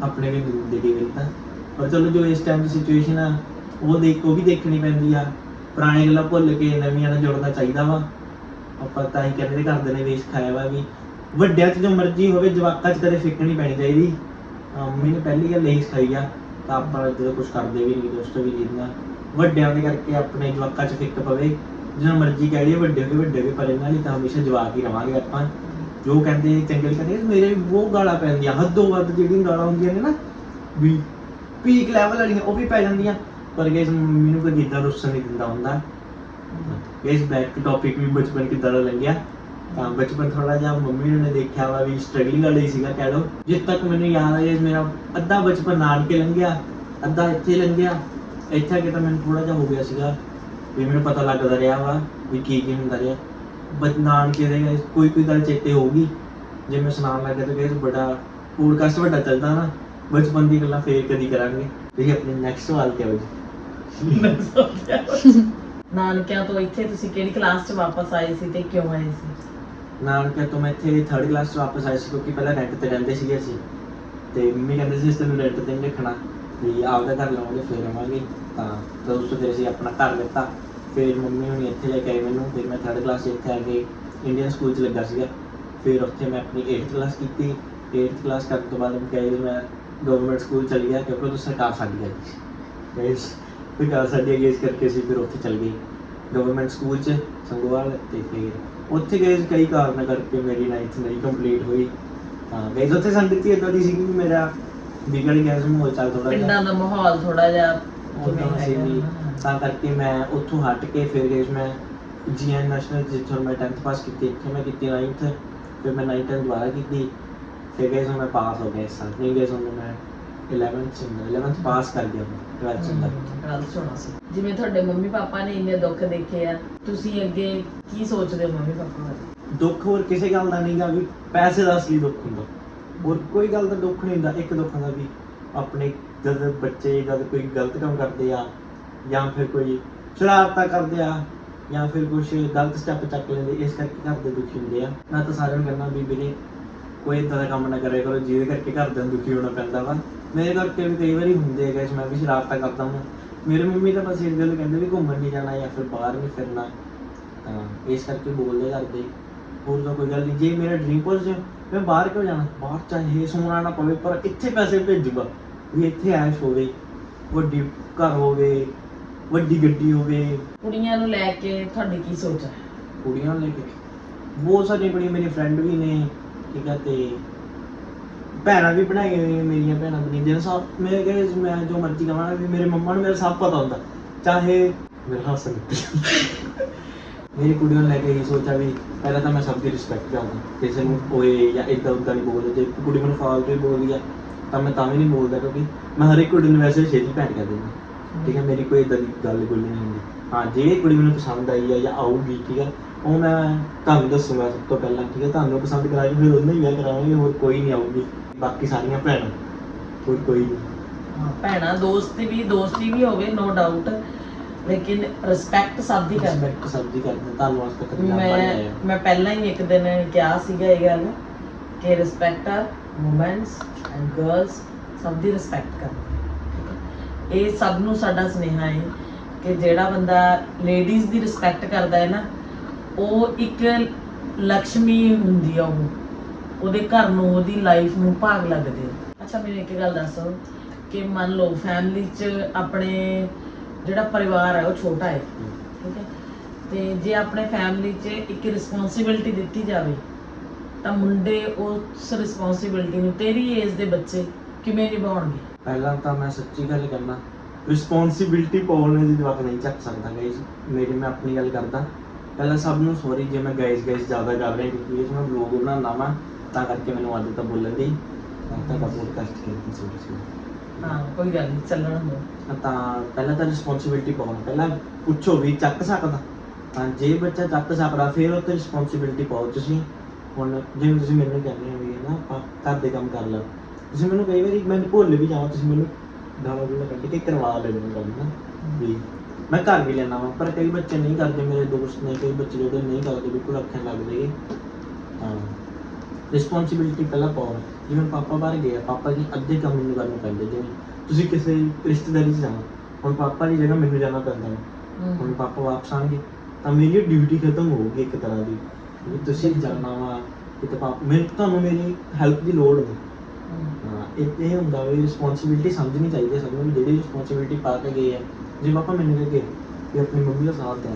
ਆਪਣੇ ਵੀ ਨਹੀਂ ਦਿੰਦੇ ਕਈ ਵਾਰੀ ਤਾਂ। ਪਰ ਚਲੋ ਜੋ ਇਸ ਟਾਈਮ ਦੀ ਸਿਚੁਏਸ਼ਨ ਆ ਉਹ ਦੇਖ ਉਹ ਵੀ ਦੇਖਣੀ ਪੈਂਦੀ ਆ। ਪੁਰਾਣੀਆਂ ਗੱਲਾਂ ਭੁੱਲ ਕੇ ਨਵੀਆਂ ਨਾਲ ਜੁੜਨਾ ਚਾਹੀਦਾ ਵਾ। ਆਪਾਂ ਤਾਂ ਹੀ ਕਹਿੰਦੇ ਕਰਦੇ ਨੇ ਵੀ ਸਿਖਾਇਆ ਵਾ ਵੀ ਵੱਡਿਆਂ 'ਚ ਜੋ ਮਰਜ਼ੀ ਹੋਵੇ, ਜਵਾਕਾਂ 'ਚ ਕਦੇ ਫਿੱਕ ਨਹੀਂ ਪੈਣੀ ਚਾਹੀਦੀ। ਮੰਮੀ ਨੇ ਪਹਿਲੀ ਗੱਲ ਇਹੀ ਸਿਖਾਈ ਆ, ਤਾਂ ਆਪਾਂ ਜਦੋਂ ਕੁਝ ਕਰਦੇ ਵੀ ਨਹੀਂ, ਦੋਸਤੋ ਵੀ ਜਿੰਨਾ ਵੱਡਿਆਂ ਦੇ ਕਰਕੇ ਆਪਣੇ ਜਵਾਕਾਂ 'ਚ ਫਿੱਕ ਪਵੇ। ਜਿੰਨਾ ਮਰਜ਼ੀ ਕਹਿ ਲਈਏ ਵੱਡੇ ਹੋ ਗਏ ਵੱਡੇ ਹੋ ਗਏ ਪਰ ਇਹਨਾਂ ਲਈ ਤਾਂ ਹਮੇਸ਼ਾ ਜਵਾਕ ਹੀ ਰਵਾਂਗੇ ਆਪਾਂ। ਜੋ ਕਹਿੰਦੇ ਚੰਗੇ ਕਹਿੰਦੇ ਮੇਰੇ ਵੀ ਉਹ ਗਾਲਾਂ ਪੈਂਦੀਆਂ, ਹੱਦੋਂ ਵੱਧ ਜਿਹੜੀਆਂ ਗਾਲਾਂ ਹੁੰਦੀਆਂ ਨੇ ਨਾ, ਵੀ ਪੀਕ ਲੈਵਲ ਵਾਲੀਆਂ, ਉਹ ਵੀ ਪੈ ਜਾਂਦੀਆਂ। ਪਰ ਗੈਸ ਮੰਮੀ ਨੂੰ ਕਦੀ ਇਦਾਂ ਰੁੱਸਣ ਨਹੀਂ ਦਿੰਦਾ ਹੁੰਦਾ। ਗੈਸ ਬੈਕ ਟੌਪਿਕ ਵੀ ਬਚਪਨ ਕਿੱਦਾਂ ਦਾ ਲੰਘਿਆ। ਤਾਂ ਬਚਪਨ ਥੋੜਾ ਜਿਹਾ ਮੰਮੀ ਨੇ ਦੇਖਿਆ ਵਾ ਵੀ ਸਟਰਗਲਿੰਗ ਵਾਲਾ ਹੀ ਸੀਗਾ ਕਹਿ ਲਓ। ਜਿੱਦ ਤੱਕ ਮੈਨੂੰ ਯਾਦ ਹੈ ਮੇਰਾ ਅੱਧਾ ਬਚਪਨ ਨਾਨਕੇ ਲੰਘਿਆ, ਅੱਧਾ ਇੱਥੇ ਲੰਘਿਆ। ਇੱਥੇ ਆ ਤਾਂ ਮੈਨੂੰ ਥੋੜਾ ਜਿਹਾ ਹੋ ਗਿਆ ਸੀਗਾ ਵੀ ਮੈਨੂੰ ਪਤਾ ਲੱਗਦਾ ਰਿਹਾ ਵਾ ਵੀ ਕੀ ਕੀ ਹੁੰਦਾ ਰਿਹਾ। ਬਚ, ਨਾਨਕੇ ਦੇ ਕੋਈ ਕੋਈ ਗੱਲ ਚੇਤੇ ਹੋਊਗੀ। ਜੇ ਮੈਂ ਸੁਣਾਉਣ ਲੱਗਾ ਤਾਂ ਗੈਸ ਬੜਾ ਪੋਡਕਾਸਟ ਵੱਡਾ ਚੱਲਦਾ ਨਾ। ਬਚਪਨ ਦੀ ਗੱਲਾਂ ਫੇਰ ਕਦੀ ਕਰਾਂਗੇ। ਤੇ ਆਪਣੇ ਨੈਕਸਟ ਸਵਾਲ ਕਿਆ ਹੋ ਜੀ। *laughs* ਨਾਨਕਿਆਂ ਤੋਂ ਇੱਥੇ ਤੁਸੀਂ ਕਿਹੜੀ ਕਲਾਸ 'ਚ ਵਾਪਸ ਆਏ ਸੀ ਤੇ ਕਿਉਂ ਆਏ ਸੀ? ਨਾਨਕੇ ਤੋਂ ਮੈਂ ਇੱਥੇ ਥਰਡ ਕਲਾਸ ਚ ਵਾਪਸ ਆਇਆ ਸੀ ਕਿਉਂਕਿ ਪਹਿਲਾਂ ਰੈਂਟ ਤੇ ਰਹਿੰਦੇ ਸੀਗੇ ਅਸੀਂ। ਤੇ ਮੰਮੀ ਕਹਿੰਦੇ ਸੀ ਤੈਨੂੰ ਰੈਂਟ ਤੇ ਨਹੀਂ ਰੱਖਣਾ। ਵੀ ਆਪਦਾ ਘਰ ਲਵਾਂਗੇ ਫਿਰ ਰਵਾਂਗੇ ਤਾਂ ਤਾਂ ਉਸ ਤੋਂ ਫਿਰ ਅਸੀਂ ਆਪਣਾ ਘਰ ਲਿੱਤਾ। ਫਿਰ ਮੰਮੀ ਹੁਣੀ ਇੱਥੇ ਲੈ ਕੇ ਆਏ ਮੈਨੂੰ। ਫਿਰ ਮੈਂ ਥਰਡ ਕਲਾਸ ਚ ਇੱਥੇ ਆ ਕੇ ਇੰਡੀਅਨ ਸਕੂਲ ਚ ਲੱਗਾ ਸੀਗਾ। ਫਿਰ ਉੱਥੇ ਮੈਂ ਆਪਣੀ 8th ਕਲਾਸ ਕੀਤੀ। 8th ਕਲਾਸ ਕਰਨ ਤੋਂ ਬਾਅਦ ਮੈਂ ਕਿਹਾ ਮੈਂ ਗਵਰਨਮੈਂਟ ਸਕੂਲ ਚਲੀ ਗਿਆ, ਕਿਉਂਕਿ ਉਹ ਸਰਕਾਰ ਸਾਡੀ ਹੈ ਗਾਇਸ ਸਰਕਾਰ ਸਾਡੀ ਇਸ ਕਰਕੇ ਅਸੀਂ ਫਿਰ ਉੱਥੇ ਚਲ ਗਏ। ਗਵਰਨਮੈਂਟ ਸਕੂਲ ਚ ਸੰਗੋਵਾਲ ਤੇ ਫਿਰ ਉੱਥੇ ਗਏ ਕਈ ਕਾਰਨ ਕਰਕੇ ਮੇਰੀ 9th ਨਹੀਂ ਕੰਪਲੀਟ ਹੋਈ। ਹਾਂ ਗਏ ਉੱਥੇ ਸੰਗਤ ਇਦਾਂ ਦੀ ਸੀ ਕਿ ਮੇਰਾ ਵਿਗੜ ਗਿਆ ਸੀ ਮਾਹੌਲ ਚੱਲ ਥੋੜਾ ਪਿੰਡਾਂ ਦਾ ਮਾਹੌਲ ਥੋੜਾ ਜਿਹਾ ਉਦਾਂ ਸੀ ਵੀ ਤਾਂ ਕਰਕੇ ਮੈਂ ਉੱਥੋਂ ਹਟ ਕੇ ਫਿਰ ਗਏ ਮੈਂ ਜੀਐਨ ਨੈਸ਼ਨਲ ਜਿੱਥੋਂ ਮੈਂ 10th ਪਾਸ ਕੀਤੀ ਇੱਥੇ ਮੈਂ ਕੀਤੀ 9th ਫਿਰ ਮੈਂ 9th ਦੁਬਾਰਾ ਕੀਤੀ। ਫਿਰ ਗਏ ਮੈਂ ਪਾਸ ਹੋ ਗਿਆ ਇਸ ਸਾਲ। ਨਹੀਂ ਗਏ ਹੁਣ ਮੈਂ 11th ਚ ਹੁੰਦਾ 11th ਪਾਸ ਕਰ ਗਿਆ ਮੈਂ 12th ਚ ਹੁੰਦਾ ਗੱਲ ਸੁਣਾ ਸੀ ਜਿਵੇਂ ਤੁਹਾਡੇ ਮੰਮੀ ਪਾਪਾ ਨੇ ਇੰਨੇ ਦੁੱਖ ਦੇਖੇ ਆ ਤੁਸੀਂ ਅੱਗੇ ਕੀ ਸੋਚਦੇ ਹੋ ਮੰਮੀ ਪਾਪਾ ਬਾਰੇ? ਦੁੱਖ ਹੋਰ ਕਿਸੇ ਗੱਲ ਦਾ ਨਹੀਂਗਾ ਵੀ ਪੈਸੇ ਦਾ ਅਸਲੀ ਦੁੱਖ ਹੁੰਦਾ। ਹੋਰ ਕੋਈ ਗੱਲ ਦਾ ਦੁੱਖ ਨਹੀਂ ਹੁੰਦਾ ਇੱਕ ਦੁੱਖ ਹੁੰਦਾ ਵੀ ਆਪਣੇ ਜਦ ਬੱਚੇ ਜਦ ਕੋਈ ਗਲਤ ਕੰਮ ਕਰਦੇ ਆ ਜਾਂ ਫਿਰ ਕੋਈ ਸ਼ਰਾਰਤਾਂ ਕਰਦੇ ਆ ਜਾਂ ਫਿਰ ਕੁਝ ਗਲਤ ਸਟੈਪ ਚੱਕ ਲੈਂਦੇ ਇਸ ਕਰਕੇ ਘਰ ਦੇ ਦੁਖੀ ਹੁੰਦੇ ਆ। ਮੈਂ ਤਾਂ ਸਾਰਿਆਂ ਨੂੰ ਕਹਿੰਦਾ ਵੀ ਵੀਰੇ ਕੋਈ ਏਦਾਂ ਦਾ ਕੰਮ ਨਾ ਕਰਿਆ ਕਰੋ ਜਿਹਦੇ ਕਰਕੇ ਘਰਦਿਆਂ ਨੂੰ ਦੁਖੀ ਹੋਣਾ ਪੈਂਦਾ ਵਾ। ਮੇਰੇ ਕਰਕੇ ਵੀ ਕਈ ਵਾਰੀ ਹੁੰਦੇ ਹੈਗੇ ਮੈਂ ਵੀ ਸ਼ਰਾਰਤਾਂ ਕਰਦਾ ਹਾਂ ਮੇਰੇ ਮੰਮੀ ਤਾਂ ਬਸ ਇਸ ਗੱਲ ਕਹਿੰਦੇ ਵੀ ਘੁੰਮਣ ਨਹੀਂ ਜਾਣਾ ਜਾਂ ਫਿਰ ਬਾਹਰ ਨਹੀਂ ਫਿਰਨਾ। ਤਾਂ ਇਸ ਕਰਕੇ ਬੋਲਦੇ ਕਰਦੇ। ਹੋਰ ਤਾਂ ਕੋਈ ਗੱਲ ਨਹੀਂ ਜੇ ਮੇਰਾ ਡ੍ਰੀਮ ਪੋਜ਼ ਮੈਂ ਬਾਹਰ ਕਿਉਂ ਜਾਣਾ? ਬਾਹਰ ਚਾਹੇ ਸੋਨਾ ਨਾ ਪਵੇ ਪਰ ਇੱਥੇ ਪੈਸੇ ਭੇਜੂਗਾ। ਵੀ ਇੱਥੇ ਐਸ਼ ਹੋਵੇ ਵੱਡੀ ਘਰ ਹੋਵੇ ਵੱਡੀ ਗੱਡੀ ਹੋਵੇ। ਕੁੜੀਆਂ ਨੂੰ ਲੈ ਕੇ ਤੁਹਾਡੀ ਕੀ ਸੋਚ ਹੈ? ਕੁੜੀਆਂ ਨੂੰ ਲੈ ਕੇ? ਬਹੁਤ ਸਾਰੀਆਂ ਕੁੜੀਆਂ ਮੇਰੀ ਫਰੈਂਡ ਵੀ ਨੇ ਠੀਕ ਹੈ ਤੇ ਭੈਣਾਂ ਵੀ ਬਣਾਈਆਂ ਹੋਈਆਂ ਮੇਰੀਆਂ ਭੈਣਾਂ ਬਣੀਆਂ। ਸਭ ਮੈਂ ਕਹੇ ਮੈਂ ਜੋ ਮਰਜ਼ੀ ਕਹਾਂ, ਵੀ ਮੇਰੇ ਮੰਮਾ ਨੂੰ ਮੇਰਾ ਸਭ ਪਤਾ ਹੁੰਦਾ। ਚਾਹੇ ਮੇਰਾ ਹਾਸਾ ਨਿਕਲ ਮੇਰੀ ਕੁੜੀ ਨੂੰ ਲੈ ਕੇ ਇਹ ਸੋਚਿਆ ਵੀ ਪਹਿਲਾਂ ਤਾਂ ਮੈਂ ਸਭ ਦੀ ਰਿਸਪੈਕਟ ਕਰਦਾ। ਕਿਸੇ ਨੂੰ ਓਏ ਜਾਂ ਇਦਾਂ ਉਦਾਂ ਨਹੀਂ ਬੋਲਦਾ। ਜੇ ਕੁੜੀ ਮੈਨੂੰ ਫਾਲਤੂ ਹੀ ਬੋਲਦੀ ਆ, ਤਾਂ ਮੈਂ ਤਾਂ ਵੀ ਨਹੀਂ ਬੋਲਦਾ, ਕਿਉਂਕਿ ਮੈਂ ਹਰ ਇੱਕ ਕੁੜੀ ਨੂੰ ਵੈਸੇ ਛੇਤੀ ਭੈਣ ਕਰ ਦਿੰਦਾ। ਠੀਕ ਹੈ, ਮੇਰੀ ਕੋਈ ਇਦਾਂ ਦੀ ਗੱਲ ਗੁੱਲ ਨਹੀਂ ਹੁੰਦੀ। ਹਾਂ, ਜੇ ਕੁੜੀ ਮੈਨੂੰ ਪਸੰਦ ਆਈ ਆ ਜਾਂ ਆਊਗੀ, ਠੀਕ ਹੈ ਉਹ ਮੈਂ ਤੁਹਾਨੂੰ ਦੱਸੂਗਾ ਸਭ ਤੋਂ ਪਹਿਲਾਂ ਠੀਕ ਹੈ ਤੁਹਾਨੂੰ ਪਸੰਦ ਕਰਾਈ ਫਿਰ ਉਹਨੂੰ ਹੀ ਵਿਆਹ ਕਰਾਵਾਂਗੇ ਹੋਰ ਕੋਈ ਨਹੀਂ ਆਊਗੀ। ਬਾਕੀ ਸਾਰੀਆਂ ਭੈਣਾਂ ਹੋਰ ਕੋਈ ਨਹੀਂ। ਭੈਣਾਂ ਦੋਸਤ ਵੀ ਦੋਸਤੀ ਵੀ ਹੋਵੇ ਨੋ ਡਾਊਟ ਲੇਕਿਨ ਰਿਸਪੈਕਟ ਸਭ ਦੀ ਕਰਦਾ ਰਿਸਪੈਕਟ ਸਭ ਦੀ ਕਰਦੇ ਤੁਹਾਨੂੰ ਅੱਜ ਤੱਕ ਨਹੀਂ ਮੈਂ ਮੈਂ ਪਹਿਲਾਂ ਹੀ ਇੱਕ ਦਿਨ ਕਿਹਾ ਸੀਗਾ ਇਹ ਗੱਲ ਕਿ ਰਿਸਪੈਕਟ ਆ ਔਮਨਸ ਐਂਡ ਗਰਲਸ ਸਭ ਦੀ ਰਿਸਪੈਕਟ ਕਰਨੀ। ਇਹ ਸਭ ਨੂੰ ਸਾਡਾ ਸੁਨੇਹਾ ਹੈ ਕਿ ਜਿਹੜਾ ਬੰਦਾ ਲੇਡੀਜ਼ ਦੀ ਰਿਸਪੈਕਟ ਕਰਦਾ ਹੈ ਨਾ ਉਹ ਇੱਕ ਲక్ష్ਮੀ ਹੁੰਦੀ ਆ ਉਹ। ਉਹਦੇ ਘਰ ਨੂੰ ਉਹਦੀ ਲਾਈਫ ਨੂੰ ਭਾਗ ਲੱਗਦੇ। ਅੱਛਾ ਮੈਨੂੰ ਇੱਕ ਗੱਲ ਦੱਸੋ ਕਿ ਮੰਨ ਲਓ ਫੈਮਿਲੀ 'ਚ ਆਪਣੇ ਜਿਹੜਾ ਪਰਿਵਾਰ ਹੈ ਉਹ ਛੋਟਾ ਹੈ। ਠੀਕ ਹੈ? ਤੇ ਜੇ ਆਪਣੇ ਫੈਮਿਲੀ 'ਚ ਇੱਕ ਰਿਸਪੌਂਸਿਬਿਲਟੀ ਦਿੱਤੀ ਜਾਵੇ ਤਾਂ ਮੁੰਡੇ ਉਸ ਰਿਸਪੌਂਸਿਬਿਲਟੀ ਨੂੰ ਤੇਰੀ ਏਜ ਦੇ ਬੱਚੇ ਕਿਵੇਂ ਨਿਭਾਉਣਗੇ? ਪਹਿਲਾਂ ਤਾਂ ਮੈਂ ਸੱਚੀ ਗੱਲ ਕਰਨਾ ਰਿਸਪੌਂਸਿਬਿਲਟੀ ਪਾਉਣ ਦੀ ਜਵਾਬ ਨਹੀਂ ਚੱਕ ਸਕਦਾ ਗਾਇਸ ਮੇਰੀ ਮੈਂ ਆਪਣੀ ਗੱਲ ਕਰਦਾ। ਪਹਿਲਾਂ ਸਭ ਨੂੰ ਸੌਰੀ ਜੇ ਮੈਂ ਗਾਇਸ ਗਾਇਸ ਜ਼ਿਆਦਾ ਕਰ ਰਿਹਾ ਕਿਉਂਕਿ ਇਸ ਮੈਂ ਵਲੌਗ ਬਣਾਉਣਾ ਵਾ ਤਾਂ ਕਰਕੇ ਮੈਨੂੰ ਆਦਤ ਆ ਬੋਲਣ ਦੀ ਤਾਂ ਤੁਹਾਡਾ ਪੋਡਕਾਸਟ ਕੀਤੀ ਸੌਰੀ ਹਾਂ ਕੋਈ ਗੱਲ ਨਹੀਂ ਚੱਲਣ ਦੋ ਤਾਂ ਪਹਿਲਾਂ ਤਾਂ ਰਿਸਪੌਂਸਿਬਿਲਟੀ ਪਾਉਣਾ ਪਹਿਲਾਂ ਪੁੱਛੋ ਵੀ ਚੱਕ ਸਕਦਾ। ਤਾਂ ਜੇ ਬੱਚਾ ਚੱਕ ਸਕਦਾ ਫਿਰ ਉਹ ਤੇ ਰਿਸਪੌਂਸਿਬਿਲਟੀ ਪਾਓ ਤੁਸੀਂ। ਹੁਣ ਜਿਵੇਂ ਤੁਸੀਂ ਮੈਨੂੰ ਕਹਿੰਦੇ ਹੋ ਵੀ ਨਾ ਆਪਾਂ ਘਰ ਦੇ ਕੰਮ ਕਰ ਲਓ। ਤੁਸੀਂ ਮੈਨੂੰ ਕਈ ਵਾਰੀ ਮੈਂ ਭੁੱਲ ਵੀ ਜਾਵਾਂ ਤੁਸੀਂ ਮੈਨੂੰ ਗਾਲਾਂ ਗੁਲਾਂ ਕੱਢ ਕੇ ਕਰਵਾ ਹੋ ਕੰਮ ਨਾ ਵੀ ਮੈਂ ਕਰ ਵੀ ਲੈਣਾ ਵਾ ਪਰ ਕਈ ਬੱਚੇ ਨਹੀਂ ਕਰਦੇ ਮੇਰੇ ਦੋਸਤ ਨੇ ਕਈ ਬੱਚੇ ਜਿਹੜੇ ਨਹੀਂ ਕਰਦੇ ਬਿਲਕੁਲ ਅੱਖਾਂ ਲੱਗਦੇ ਹਾਂ। ਰਿਸਪੌਂਸਿਬਿਲਟੀ ਪਹਿਲਾਂ ਪਾਓ। ਜਿਵੇਂ ਪਾਪਾ ਬਾਹਰ ਗਏ ਆ ਪਾਪਾ ਜੀ ਅੱਧੇ ਕੰਮ ਮੈਨੂੰ ਕਰਨੇ ਪੈਂਦੇ ਜਿਵੇਂ। ਤੁਸੀਂ ਕਿਸੇ ਰਿਸ਼ਤੇਦਾਰੀ 'ਚ ਜਾਣਾ ਹੁਣ ਪਾਪਾ ਦੀ ਜਗ੍ਹਾ ਮੈਨੂੰ ਜਾਣਾ ਪੈਂਦਾ ਹੈ। ਹੁਣ ਪਾਪਾ ਵਾਪਸ ਆਣਗੇ ਤਾਂ ਮੇਰੀ ਡਿਊਟੀ ਖਤਮ ਹੋਊਗੀ ਇੱਕ ਤਰ੍ਹਾਂ ਦੀ। ਵੀ ਤੁਸੀਂ ਜਾਣਾ ਵਾ ਕਿਤੇ ਪਾਪਾ ਮੈਨੂੰ ਤੁਹਾਨੂੰ ਮੇਰੀ ਹੈਲਪ ਦੀ ਲੋੜ ਨਹੀਂ ਹਾਂ। ਇਹ ਹੁੰਦਾ ਵੀ ਰਿਸਪੌਂਸਿਬਿਲਟੀ ਸਮਝਣੀ ਚਾਹੀਦੀ ਹੈ ਸਭ ਨੂੰ ਜਿਹੜੀ ਰਿਸਪੌਂਸਿਬਿਲਟੀ ਪਾ ਕੇ ਗਏ ਆ। ਜੇ ਪਾਪਾ ਮੈਨੂੰ ਕਹਿ ਵੀ ਆਪਣੀ ਮੰਮੀ ਦਾ ਸਾਥ ਦੇ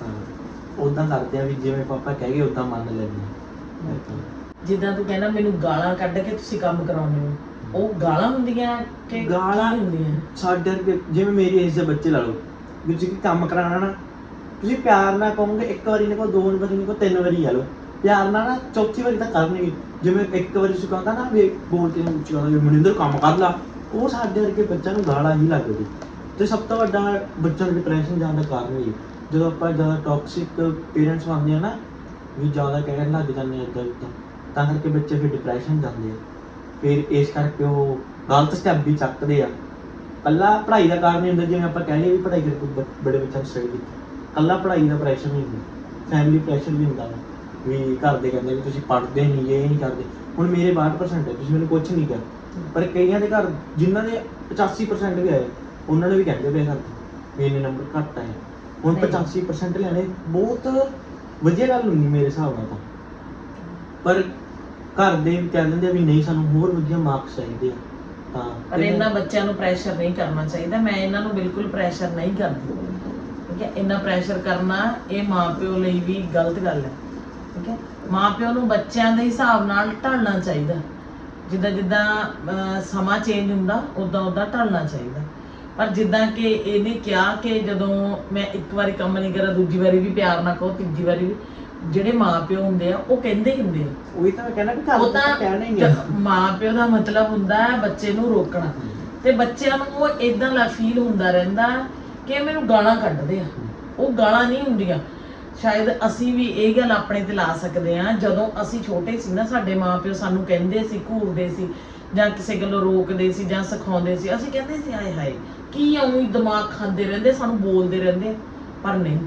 ਤਾਂ ਉਦਾਂ ਕਰਦੇ ਆ ਵੀ ਜਿਵੇਂ ਪਾਪਾ ਕਹਿ ਗਏ ਉਦਾਂ ਮੰਨ ਲੈਂਦੇ ਆ। ਜਿੱਦਾਂ ਤੂੰ ਕਹਿੰਦਾ ਮੈਨੂੰ ਗਾਲਾਂ ਕੱਢ ਕੇ ਤੁਸੀਂ ਕੰਮ ਕਰਾਉਂਦੇ ਹੋ ਉਹ ਗਾਲਾਂ ਹੁੰਦੀਆਂ ਕਿ ਗਾਲਾਂ ਕੀ ਹੁੰਦੀਆਂ? ਸਾਡੇ ਵਰਗੇ ਜਿਵੇਂ ਮੇਰੀ ਏਜ ਦੇ ਬੱਚੇ ਲਾ ਲਓ ਵੀ ਕੀ ਕੰਮ ਕਰਾਉਣਾ ਨਾ ਤੁਸੀਂ ਪਿਆਰ ਨਾਲ ਕਹੋਗੇ ਇੱਕ ਵਾਰੀ ਨਹੀਂ ਕਹੋ ਦੋ ਵਾਰੀ ਨਹੀਂ ਕਹੋ ਤਿੰਨ ਵਾਰੀ ਆ ਲਓ। ਪਿਆਰ ਨਾਲ ਨਾ ਚੌਥੀ ਵਾਰੀ ਤਾਂ ਕਰਨਗੇ ਜਿਵੇਂ ਇੱਕ ਵਾਰੀ ਤੁਸੀਂ ਕਹਿੰਦਾ ਨਾ ਵੀ ਬੋਲ ਕੇ ਉੱਚੀ ਕਹਿੰਦਾ ਵੀ ਮਨਿੰਦਰ ਕੰਮ ਕਰ ਲਾ। ਉਹ ਸਾਡੇ ਵਰਗੇ ਬੱਚਿਆਂ ਨੂੰ ਗਾਲਾਂ ਹੀ ਲੱਗਦੀ ਤੇ ਸਭ ਤੋਂ ਵੱਡਾ ਬੱਚਿਆਂ ਨੂੰ ਡਿਪਰੈਸ਼ਨ ਜਾਣ ਦਾ ਕਾਰਨ ਵੀ ਜਦੋਂ ਆਪਾਂ ਜ਼ਿਆਦਾ ਟੌਕਸਿਕ ਪੇਰੈਂਟਸ ਬਣਦੇ ਆ ਨਾ, ਵੀ ਜ਼ਿਆਦਾ ਕਹਿਣ ਲੱਗ ਜਾਂਦੇ ਆ ਇੱਦਾਂ ਉੱਦਾਂ ਤਾਂ ਕਰਕੇ ਬੱਚੇ ਫਿਰ ਡਿਪਰੈਸ਼ਨ ਜਾਂਦੇ ਆ। ਫਿਰ ਇਸ ਕਰਕੇ ਉਹ ਗਲਤ ਸਟੈਪ ਵੀ ਚੱਕਦੇ ਆ। ਕੱਲਾ ਪੜ੍ਹਾਈ ਦਾ ਕਾਰਨ ਨਹੀਂ ਹੁੰਦਾ, ਜਿਵੇਂ ਆਪਾਂ ਕਹਿ ਲਈਏ ਵੀ ਪੜ੍ਹਾਈ ਕਰਕੇ ਬ- ਬੜੇ ਬੱਚਿਆਂ ਨੂੰ ਸਟੱਡੀ ਕੀਤੀ। ਕੱਲਾ ਪੜ੍ਹਾਈ ਦਾ ਪ੍ਰੈਸ਼ਰ ਨਹੀਂ ਹੁੰਦਾ ਫੈਮਿਲੀ ਪ੍ਰੈਸ਼ਰ ਵੀ ਹੁੰਦਾ ਵਾ, ਵੀ ਘਰ ਦੇ ਕਹਿੰਦੇ ਵੀ ਤੁਸੀਂ ਪੜ੍ਹਦੇ ਨਹੀਂ, ਇਹ ਨਹੀਂ ਕਰਦੇ। ਹੁਣ ਮੇਰੇ 62% ਹੈ, ਤੁਸੀਂ ਮੈਨੂੰ ਕੁਝ ਨਹੀਂ ਕਰ ਪਰ ਕਈਆਂ ਦੇ ਘਰ, ਜਿਨ੍ਹਾਂ ਦੇ 85% ਵੀ ਆਏ ਉਹਨਾਂ ਨੇ ਵੀ ਕਹਿੰਦੇ ਪਏ ਦੇ ਵੀ ਇੰਨੇ ਨੰਬਰ ਘੱਟ ਆਏ ਹੁਣ ਨਹੀਂ। 85% ਲੈਣੇ ਬਹੁਤ ਵਧੀਆ ਗੱਲ ਹੁੰਦੀ ਮੇਰੇ ਹਿਸਾਬ ਨਾਲ ਤਾਂ। ਪਰ ਘਰ ਦੇ ਵੀ ਕਹਿ ਦਿੰਦੇ ਆ ਵੀ ਨਹੀਂ ਸਾਨੂੰ ਹੋਰ ਵਧੀਆ ਮਾਰਕਸ ਚਾਹੀਦੇ ਆ। ਤਾਂ ਪਰ ਇਹਨਾਂ ਬੱਚਿਆਂ ਨੂੰ ਪ੍ਰੈਸ਼ਰ ਨਹੀਂ ਕਰਨਾ ਚਾਹੀਦਾ। ਮੈਂ ਇਹਨਾਂ ਨੂੰ ਬਿਲਕੁਲ ਪ੍ਰੈਸ਼ਰ ਨਹੀਂ ਕਰਦੀ। ਠੀਕ ਹੈ? ਇੰਨਾ ਪ੍ਰੈਸ਼ਰ ਕਰਨਾ ਇਹ ਮਾਪਿਓ ਲਈ ਵੀ ਗਲਤ ਗੱਲ ਹੈ। ਠੀਕ ਹੈ? ਮਾਪਿਓ ਨੂੰ ਬੱਚਿਆਂ ਦੇ ਹਿਸਾਬ ਨਾਲ ਢਲਣਾ ਚਾਹੀਦਾ। ਜਿੱਦਾਂ ਜਿੱਦਾਂ ਸਮਾਂ ਚੇਂਜ ਹੁੰਦਾ ਉਦਾਂ ਉਦਾਂ ਢਲਣਾ ਚਾਹੀਦਾ। ਪਰ ਜਿੱਦਾਂ ਕਿ ਇਹਨੇ ਕਿਹਾ ਕਿ ਜਦੋਂ ਮੈਂ ਇੱਕ ਵਾਰੀ ਕੰਮ ਨਹੀਂ ਕਰਾਂ ਦੂਜੀ ਵਾਰੀ ਵੀ ਪਿਆਰ ਨਾਲ ਕਹੋ ਤੀਜੀ ਵਾਰੀ ਵੀ ਜਿਹੜੇ ਮਾਪਿਓ ਹੁੰਦੇ ਆ ਉਹ ਕਹਿੰਦੇ ਹੀ ਹੁੰਦੇ ਆ। ਉਹੀ ਤਾਂ ਮੈਂ ਕਹਿਣਾ ਕਿ ਘਰ ਉਹ ਤਾਂ ਤਾਂ ਕਹਿਣਾ ਹੀ ਆ। ਮਾਪਿਓ ਦਾ ਮਤਲਬ ਹੁੰਦਾ ਹੈ ਬੱਚੇ ਨੂੰ ਰੋਕਣਾ। ਤੇ ਬੱਚਿਆਂ ਨੂੰ ਉਹ ਇਦਾਂ ਦਾ ਫੀਲ ਹੁੰਦਾ ਰਹਿੰਦਾ ਕਿ ਮੈਨੂੰ ਗਾਲਾਂ ਕੱਢਦੇ ਆ। ਉਹ ਗਾਲਾਂ ਨਹੀਂ ਹੁੰਦੀਆਂ। ਸ਼ਾਇਦ ਅਸੀਂ ਵੀ ਇਹ ਗੱਲ ਆਪਣੇ ਤੇ ਲਾ ਸਕਦੇ ਆ ਜਦੋਂ ਅਸੀਂ ਛੋਟੇ ਸੀ ਨਾ ਸਾਡੇ ਮਾਪਿਓ ਸਾਨੂੰ ਕਹਿੰਦੇ ਸੀ ਘੂਰਦੇ ਸੀ ਜਾਂ ਕਿਸੇ ਗੱਲੋਂ ਰੋਕਦੇ ਸੀ ਜਾਂ ਸਿਖਾਉਂਦੇ ਸੀ ਅਸੀਂ ਕਹਿੰਦੇ ਸੀ ਹਾਏ ਹਾਏ ਕੀ ਆਉਂ ਦਿਮਾਗ ਖਾਂਦੇ ਰਹਿੰਦੇ ਸਾਨੂੰ ਬੋਲਦੇ ਰਹਿੰਦੇ। ਪਰ ਨਹੀਂ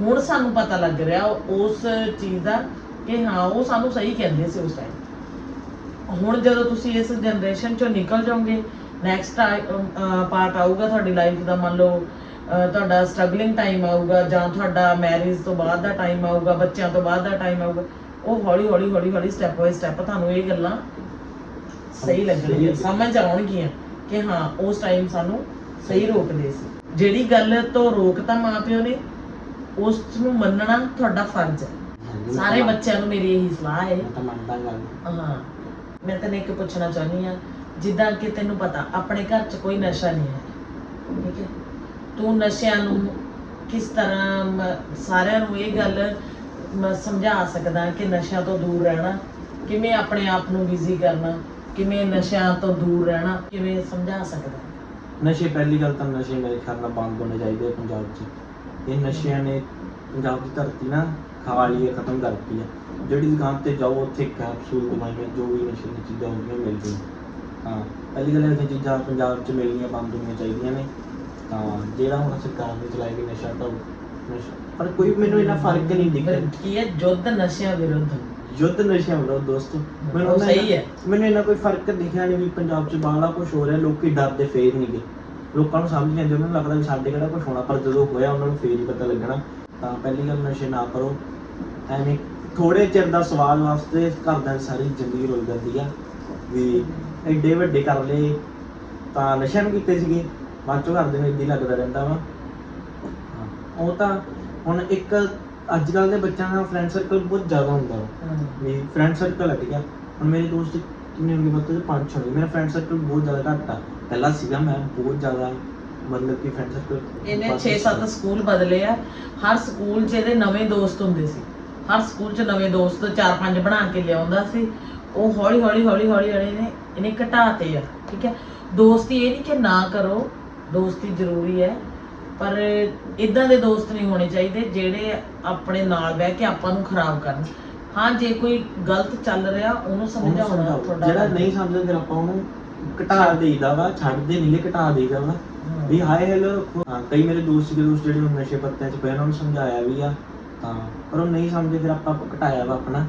ਹੁਣ ਸਾਨੂੰ ਪਤਾ ਲੱਗ ਰਿਹਾ ਉਸ ਚੀਜ਼ ਦਾ ਕਿ ਹਾਂ ਉਹ ਸਾਨੂੰ ਸਹੀ ਕਹਿੰਦੇ ਸੀ ਉਸ ਟਾਈਮ ਹੁਣ ਜਦੋਂ ਤੁਸੀਂ ਇਸ ਜਨਰੇਸ਼ਨ ਚੋਂ ਨਿਕਲ ਜਾਓਗੇ ਨੈਕਸਟ ਪਾਰਟ ਆਊਗਾ ਤੁਹਾਡੀ ਲਾਈਫ ਦਾ ਮੰਨ ਲਓ ਤੁਹਾਡਾ ਸਟਰਗਲਿੰਗ ਟਾਈਮ ਆਊਗਾ ਜਾਂ ਤੁਹਾਡਾ ਮੈਰਿਜ ਤੋਂ ਬਾਅਦ ਦਾ ਟਾਈਮ ਆਊਗਾ ਬੱਚਿਆਂ ਤੋਂ ਬਾਅਦ ਦਾ ਟਾਈਮ ਆਊਗਾ ਉਹ ਹੌਲੀ ਹੌਲੀ ਹੌਲੀ ਹੌਲੀ ਸਟੈਪ ਬਾਈ ਸਟੈਪ ਤੁਹਾਨੂੰ ਇਹ ਗੱਲਾਂ ਸਹੀ ਲੱਗਣਗੀਆਂ ਸਮਝ ਆਉਣਗੀਆਂ ਕਿ ਹਾਂ ਉਸ ਟਾਈਮ ਸਾਨੂੰ ਸਹੀ ਰੋਕਦੇ ਸੀ। ਜਿਹੜੀ ਗੱਲ ਤੋਂ ਰੋਕਤਾ ਮਾਪਿਓ ਨੇ ਉਸ ਨੂੰ ਮੰਨਣਾ ਤੁਹਾਡਾ ਫਰਜ਼ ਹੈ। ਸਾਰੇ ਬੱਚਿਆਂ ਨੂੰ ਮੇਰੀ ਇਹੀ ਸਲਾਹ ਹੈ। ਮੈਂ ਤਾਂ ਮੰਨਦਾ ਗੱਲ। ਹਾਂ। ਮੈਂ ਤੈਨੂੰ ਇੱਕ ਪੁੱਛਣਾ ਚਾਹੁੰਦੀ ਆ ਜਿੱਦਾਂ ਕਿ ਤੈਨੂੰ ਪਤਾ ਆਪਣੇ ਘਰ 'ਚ ਕੋਈ ਨਸ਼ਾ ਨਹੀਂ ਹੈ। ਠੀਕ ਹੈ? ਤੂੰ ਨਸ਼ਿਆਂ ਨੂੰ ਕਿਸ ਤਰ੍ਹਾਂ ਸਾਰਿਆਂ ਨੂੰ ਇਹ ਗੱਲ ਸਮਝਾ ਸਕਦਾ ਕਿ ਨਸ਼ਿਆਂ ਤੋਂ ਦੂਰ ਰਹਿਣਾ ਕਿਵੇਂ ਆਪਣੇ ਆਪ ਨੂੰ ਬਿਜ਼ੀ ਕਰਨਾ ਕਿਵੇਂ ਨਸ਼ਿਆਂ ਤੋਂ ਦੂਰ ਰਹਿਣਾ ਕਿਵੇਂ ਸਮਝਾ ਸਕਦਾ? ਨਸ਼ੇ ਪਹਿਲੀ ਗੱਲ ਤਾਂ ਨਸ਼ੇ ਮੇਰੇ ਖਿਆਲ ਨਾਲ ਬੰਦ ਹੋਣੇ ਚਾਹੀਦੇ ਆ ਪੰਜਾਬ 'ਚ। ਇਹ ਨਸ਼ਿਆਂ ਨੇ ਪੰਜਾਬ ਦੀ ਧਰਤੀ ਨਾ ਖਾ ਲਈ ਹੈ ਖਤਮ ਕਰਤੀ ਹੈ ਜਿਹੜੀ ਦੁਕਾਨ ਤੇ ਜਾਓ ਉੱਥੇ ਕੈਪਸੂਲ ਦਵਾਈਆਂ ਜੋ ਵੀ ਨਸ਼ੇ ਦੀਆਂ ਚੀਜ਼ਾਂ ਹੁੰਦੀਆਂ ਮਿਲਦੀਆਂ ਹਾਂ ਪਹਿਲੀ ਗੱਲ ਇਹ ਚੀਜ਼ਾਂ ਪੰਜਾਬ 'ਚ ਮਿਲਣੀਆਂ ਬੰਦ ਹੋਣੀਆਂ ਚਾਹੀਦੀਆਂ ਨੇ। ਤਾਂ ਜਿਹੜਾ ਹੁਣ ਸਰਕਾਰ ਨੇ ਕਿ ਨਸ਼ਾ ਤਾਂ ਨਸ਼ਾ ਪਰ ਕੋਈ ਮੈਨੂੰ ਇਹਨਾਂ ਫ਼ਰਕ ਨਹੀਂ ਦਿਖਦਾ ਕੀ ਹੈ? ਯੁੱਧ ਨਸ਼ਿਆਂ ਵਿਰੁੱਧ। ਯੁੱਧ ਨਸ਼ਿਆਂ ਵਿਰੁੱਧ ਦੋਸਤੋ ਉਹ ਉਹਨਾਂ ਸਹੀ ਹੈ। ਮੈਨੂੰ ਇਹਨਾਂ ਕੋਈ ਫ਼ਰਕ ਦਿਖਿਆ ਨਹੀਂ ਵੀ ਪੰਜਾਬ 'ਚ ਬਾਹਲਾ ਕੁਝ ਹੋ ਰਿਹਾ ਲੋਕੀ ਡਰਦੇ ਫੇਰ ਨਹੀਂ ਗਏ ਲੋਕਾਂ ਨੂੰ ਸਮਝ ਨਹੀਂ ਆਉਂਦੀ ਉਹਨਾਂ ਨੂੰ ਲੱਗਦਾ ਵੀ ਸਾਡੇ ਕਿਹੜਾ ਕੁਝ ਹੋਣਾ ਪਰ ਜਦੋਂ ਹੋਇਆ ਉਹਨਾਂ ਨੂੰ ਫੇਰ ਹੀ ਪਤਾ ਲੱਗਣਾ। ਤਾਂ ਪਹਿਲੀ ਗੱਲ ਨਸ਼ੇ ਨਾ ਕਰੋ। ਐਵੇਂ ਥੋੜੇ ਚਿਰ ਦਾ ਸਵਾਲ ਵਾਸਤੇ ਘਰਦਿਆਂ ਦੀ ਸਾਰੀ ਜ਼ਿੰਦਗੀ ਰੁਲ ਜਾਂਦੀ ਆ ਵੀ ਐਡੇ ਵੱਡੇ ਕਰ ਲਏ ਤਾਂ ਨਸ਼ਿਆਂ ਨੂੰ ਕੀਤੇ ਸੀਗੇ। ਬਾਅਦ ਚੋਂ ਘਰਦੇ ਨੂੰ ਏਦਾਂ ਹੀ ਲੱਗਦਾ ਰਹਿੰਦਾ ਵਾ। ਉਹ ਤਾਂ ਹੁਣ ਇੱਕ ਅੱਜ ਕੱਲ ਦੇ ਬੱਚਿਆਂ ਦਾ ਫਰੈਂਡ ਸਰਕਲ ਬਹੁਤ ਜ਼ਿਆਦਾ ਹੁੰਦਾ ਵਾ। ਹਾਂ। ਵੀ ਫਰੈਂਡ ਸਰਕਲ ਹੈ ਠੀਕ ਆ? ਹੁਣ ਮੇਰੇ ਦੋਸਤ ਕਿੰਨੇ ਹੋ ਗਏ ਮਤਲਬ ਪੰਜ ਛੇ ਹੋ ਮੇਰਾ ਫਰੈਂਡ ਸਰਕਲ ਬਹੁਤ ਜ਼ਿਆਦਾ ਘੱਟ ਆ। ਪਹਿਲਾਂ ਸੀਗਾ ਮੈਂ ਬਹੁਤ ਜ਼ਿਆਦਾ ਮਤਲਬ ਕਿ ਫਰੈਂਡ ਸਰਕਲ ਇਹਨੇ 6-7 ਸਕੂਲ ਬਦਲੇ ਆ। ਹਰ ਸਕੂਲ 'ਚ ਇਹਦੇ ਨਵੇਂ ਦੋਸਤ ਹੁੰਦੇ ਸੀ। ਹਰ ਸਕੂਲ 'ਚ ਨਵੇਂ ਦੋਸਤ 4-5 ਬਣਾ ਕੇ ਲਿਆਉਂਦਾ ਸੀ। ਉਹ ਹੌਲੀ ਹੌਲੀ ਹੌਲੀ ਹੌਲੀ ਹੌਲੀ ਨੇ ਇਹਨੇ ਘਟਾਤੇ ਆ ਠੀਕ ਹੈ ਦੋਸਤੀ ਇਹ ਨਹੀਂ ਕਿ ਨਾ ਕਰੋ ਦੋਸਤੀ ਜ਼ਰੂਰੀ ਹੈ। ਪਰ ਇਦਾਂ ਦੇ ਦੋਸਤ ਨਹੀਂ ਹੋਣੇ ਚਾਹੀਦੇ ਜਿਹੜੇ ਆਪਣੇ ਨਾਲ ਬਹਿ ਕੇ ਆਪਾਂ ਨੂੰ ਖਰਾਬ ਕਰਨ ਹਾਂ ਜੇ ਕੋਈ ਗਲਤ ਚੱਲ ਰਿਹਾ ਉਹਨੂੰ ਸਮਝਾਉਣਾ। ਤੁਹਾਡਾ ਜਿਹੜਾ। ਨਹੀਂ ਸਮਝਦਾ ਫਿਰ ਆਪਾਂ ਉਹਨੂੰ ਘਟਾ ਦੇਈਦਾ ਵਾ ਛੱਡਦੇ ਨਹੀਂ ਲੈ ਘਟਾ ਦੇਈਦਾ ਵਾ। ਵੀ ਹਾਏ ਹੈਲੋ ਕਈ ਮੇਰੇ ਦੋਸਤ ਦੇ ਦੋਸਤ ਜਿਹੜੇ ਨਸ਼ੇ ਪੱਤਿਆਂ 'ਚ ਪਏ ਉਹਨਾਂ ਨੂੰ ਸਮਝਾਇਆ ਵੀ ਆ ਤਾਂ ਪਰ ਉਹ ਨਹੀਂ ਸਮਝੇ ਫਿਰ ਆਪਾਂ ਘਟਾਇਆ ਵਾ ਆਪਣਾ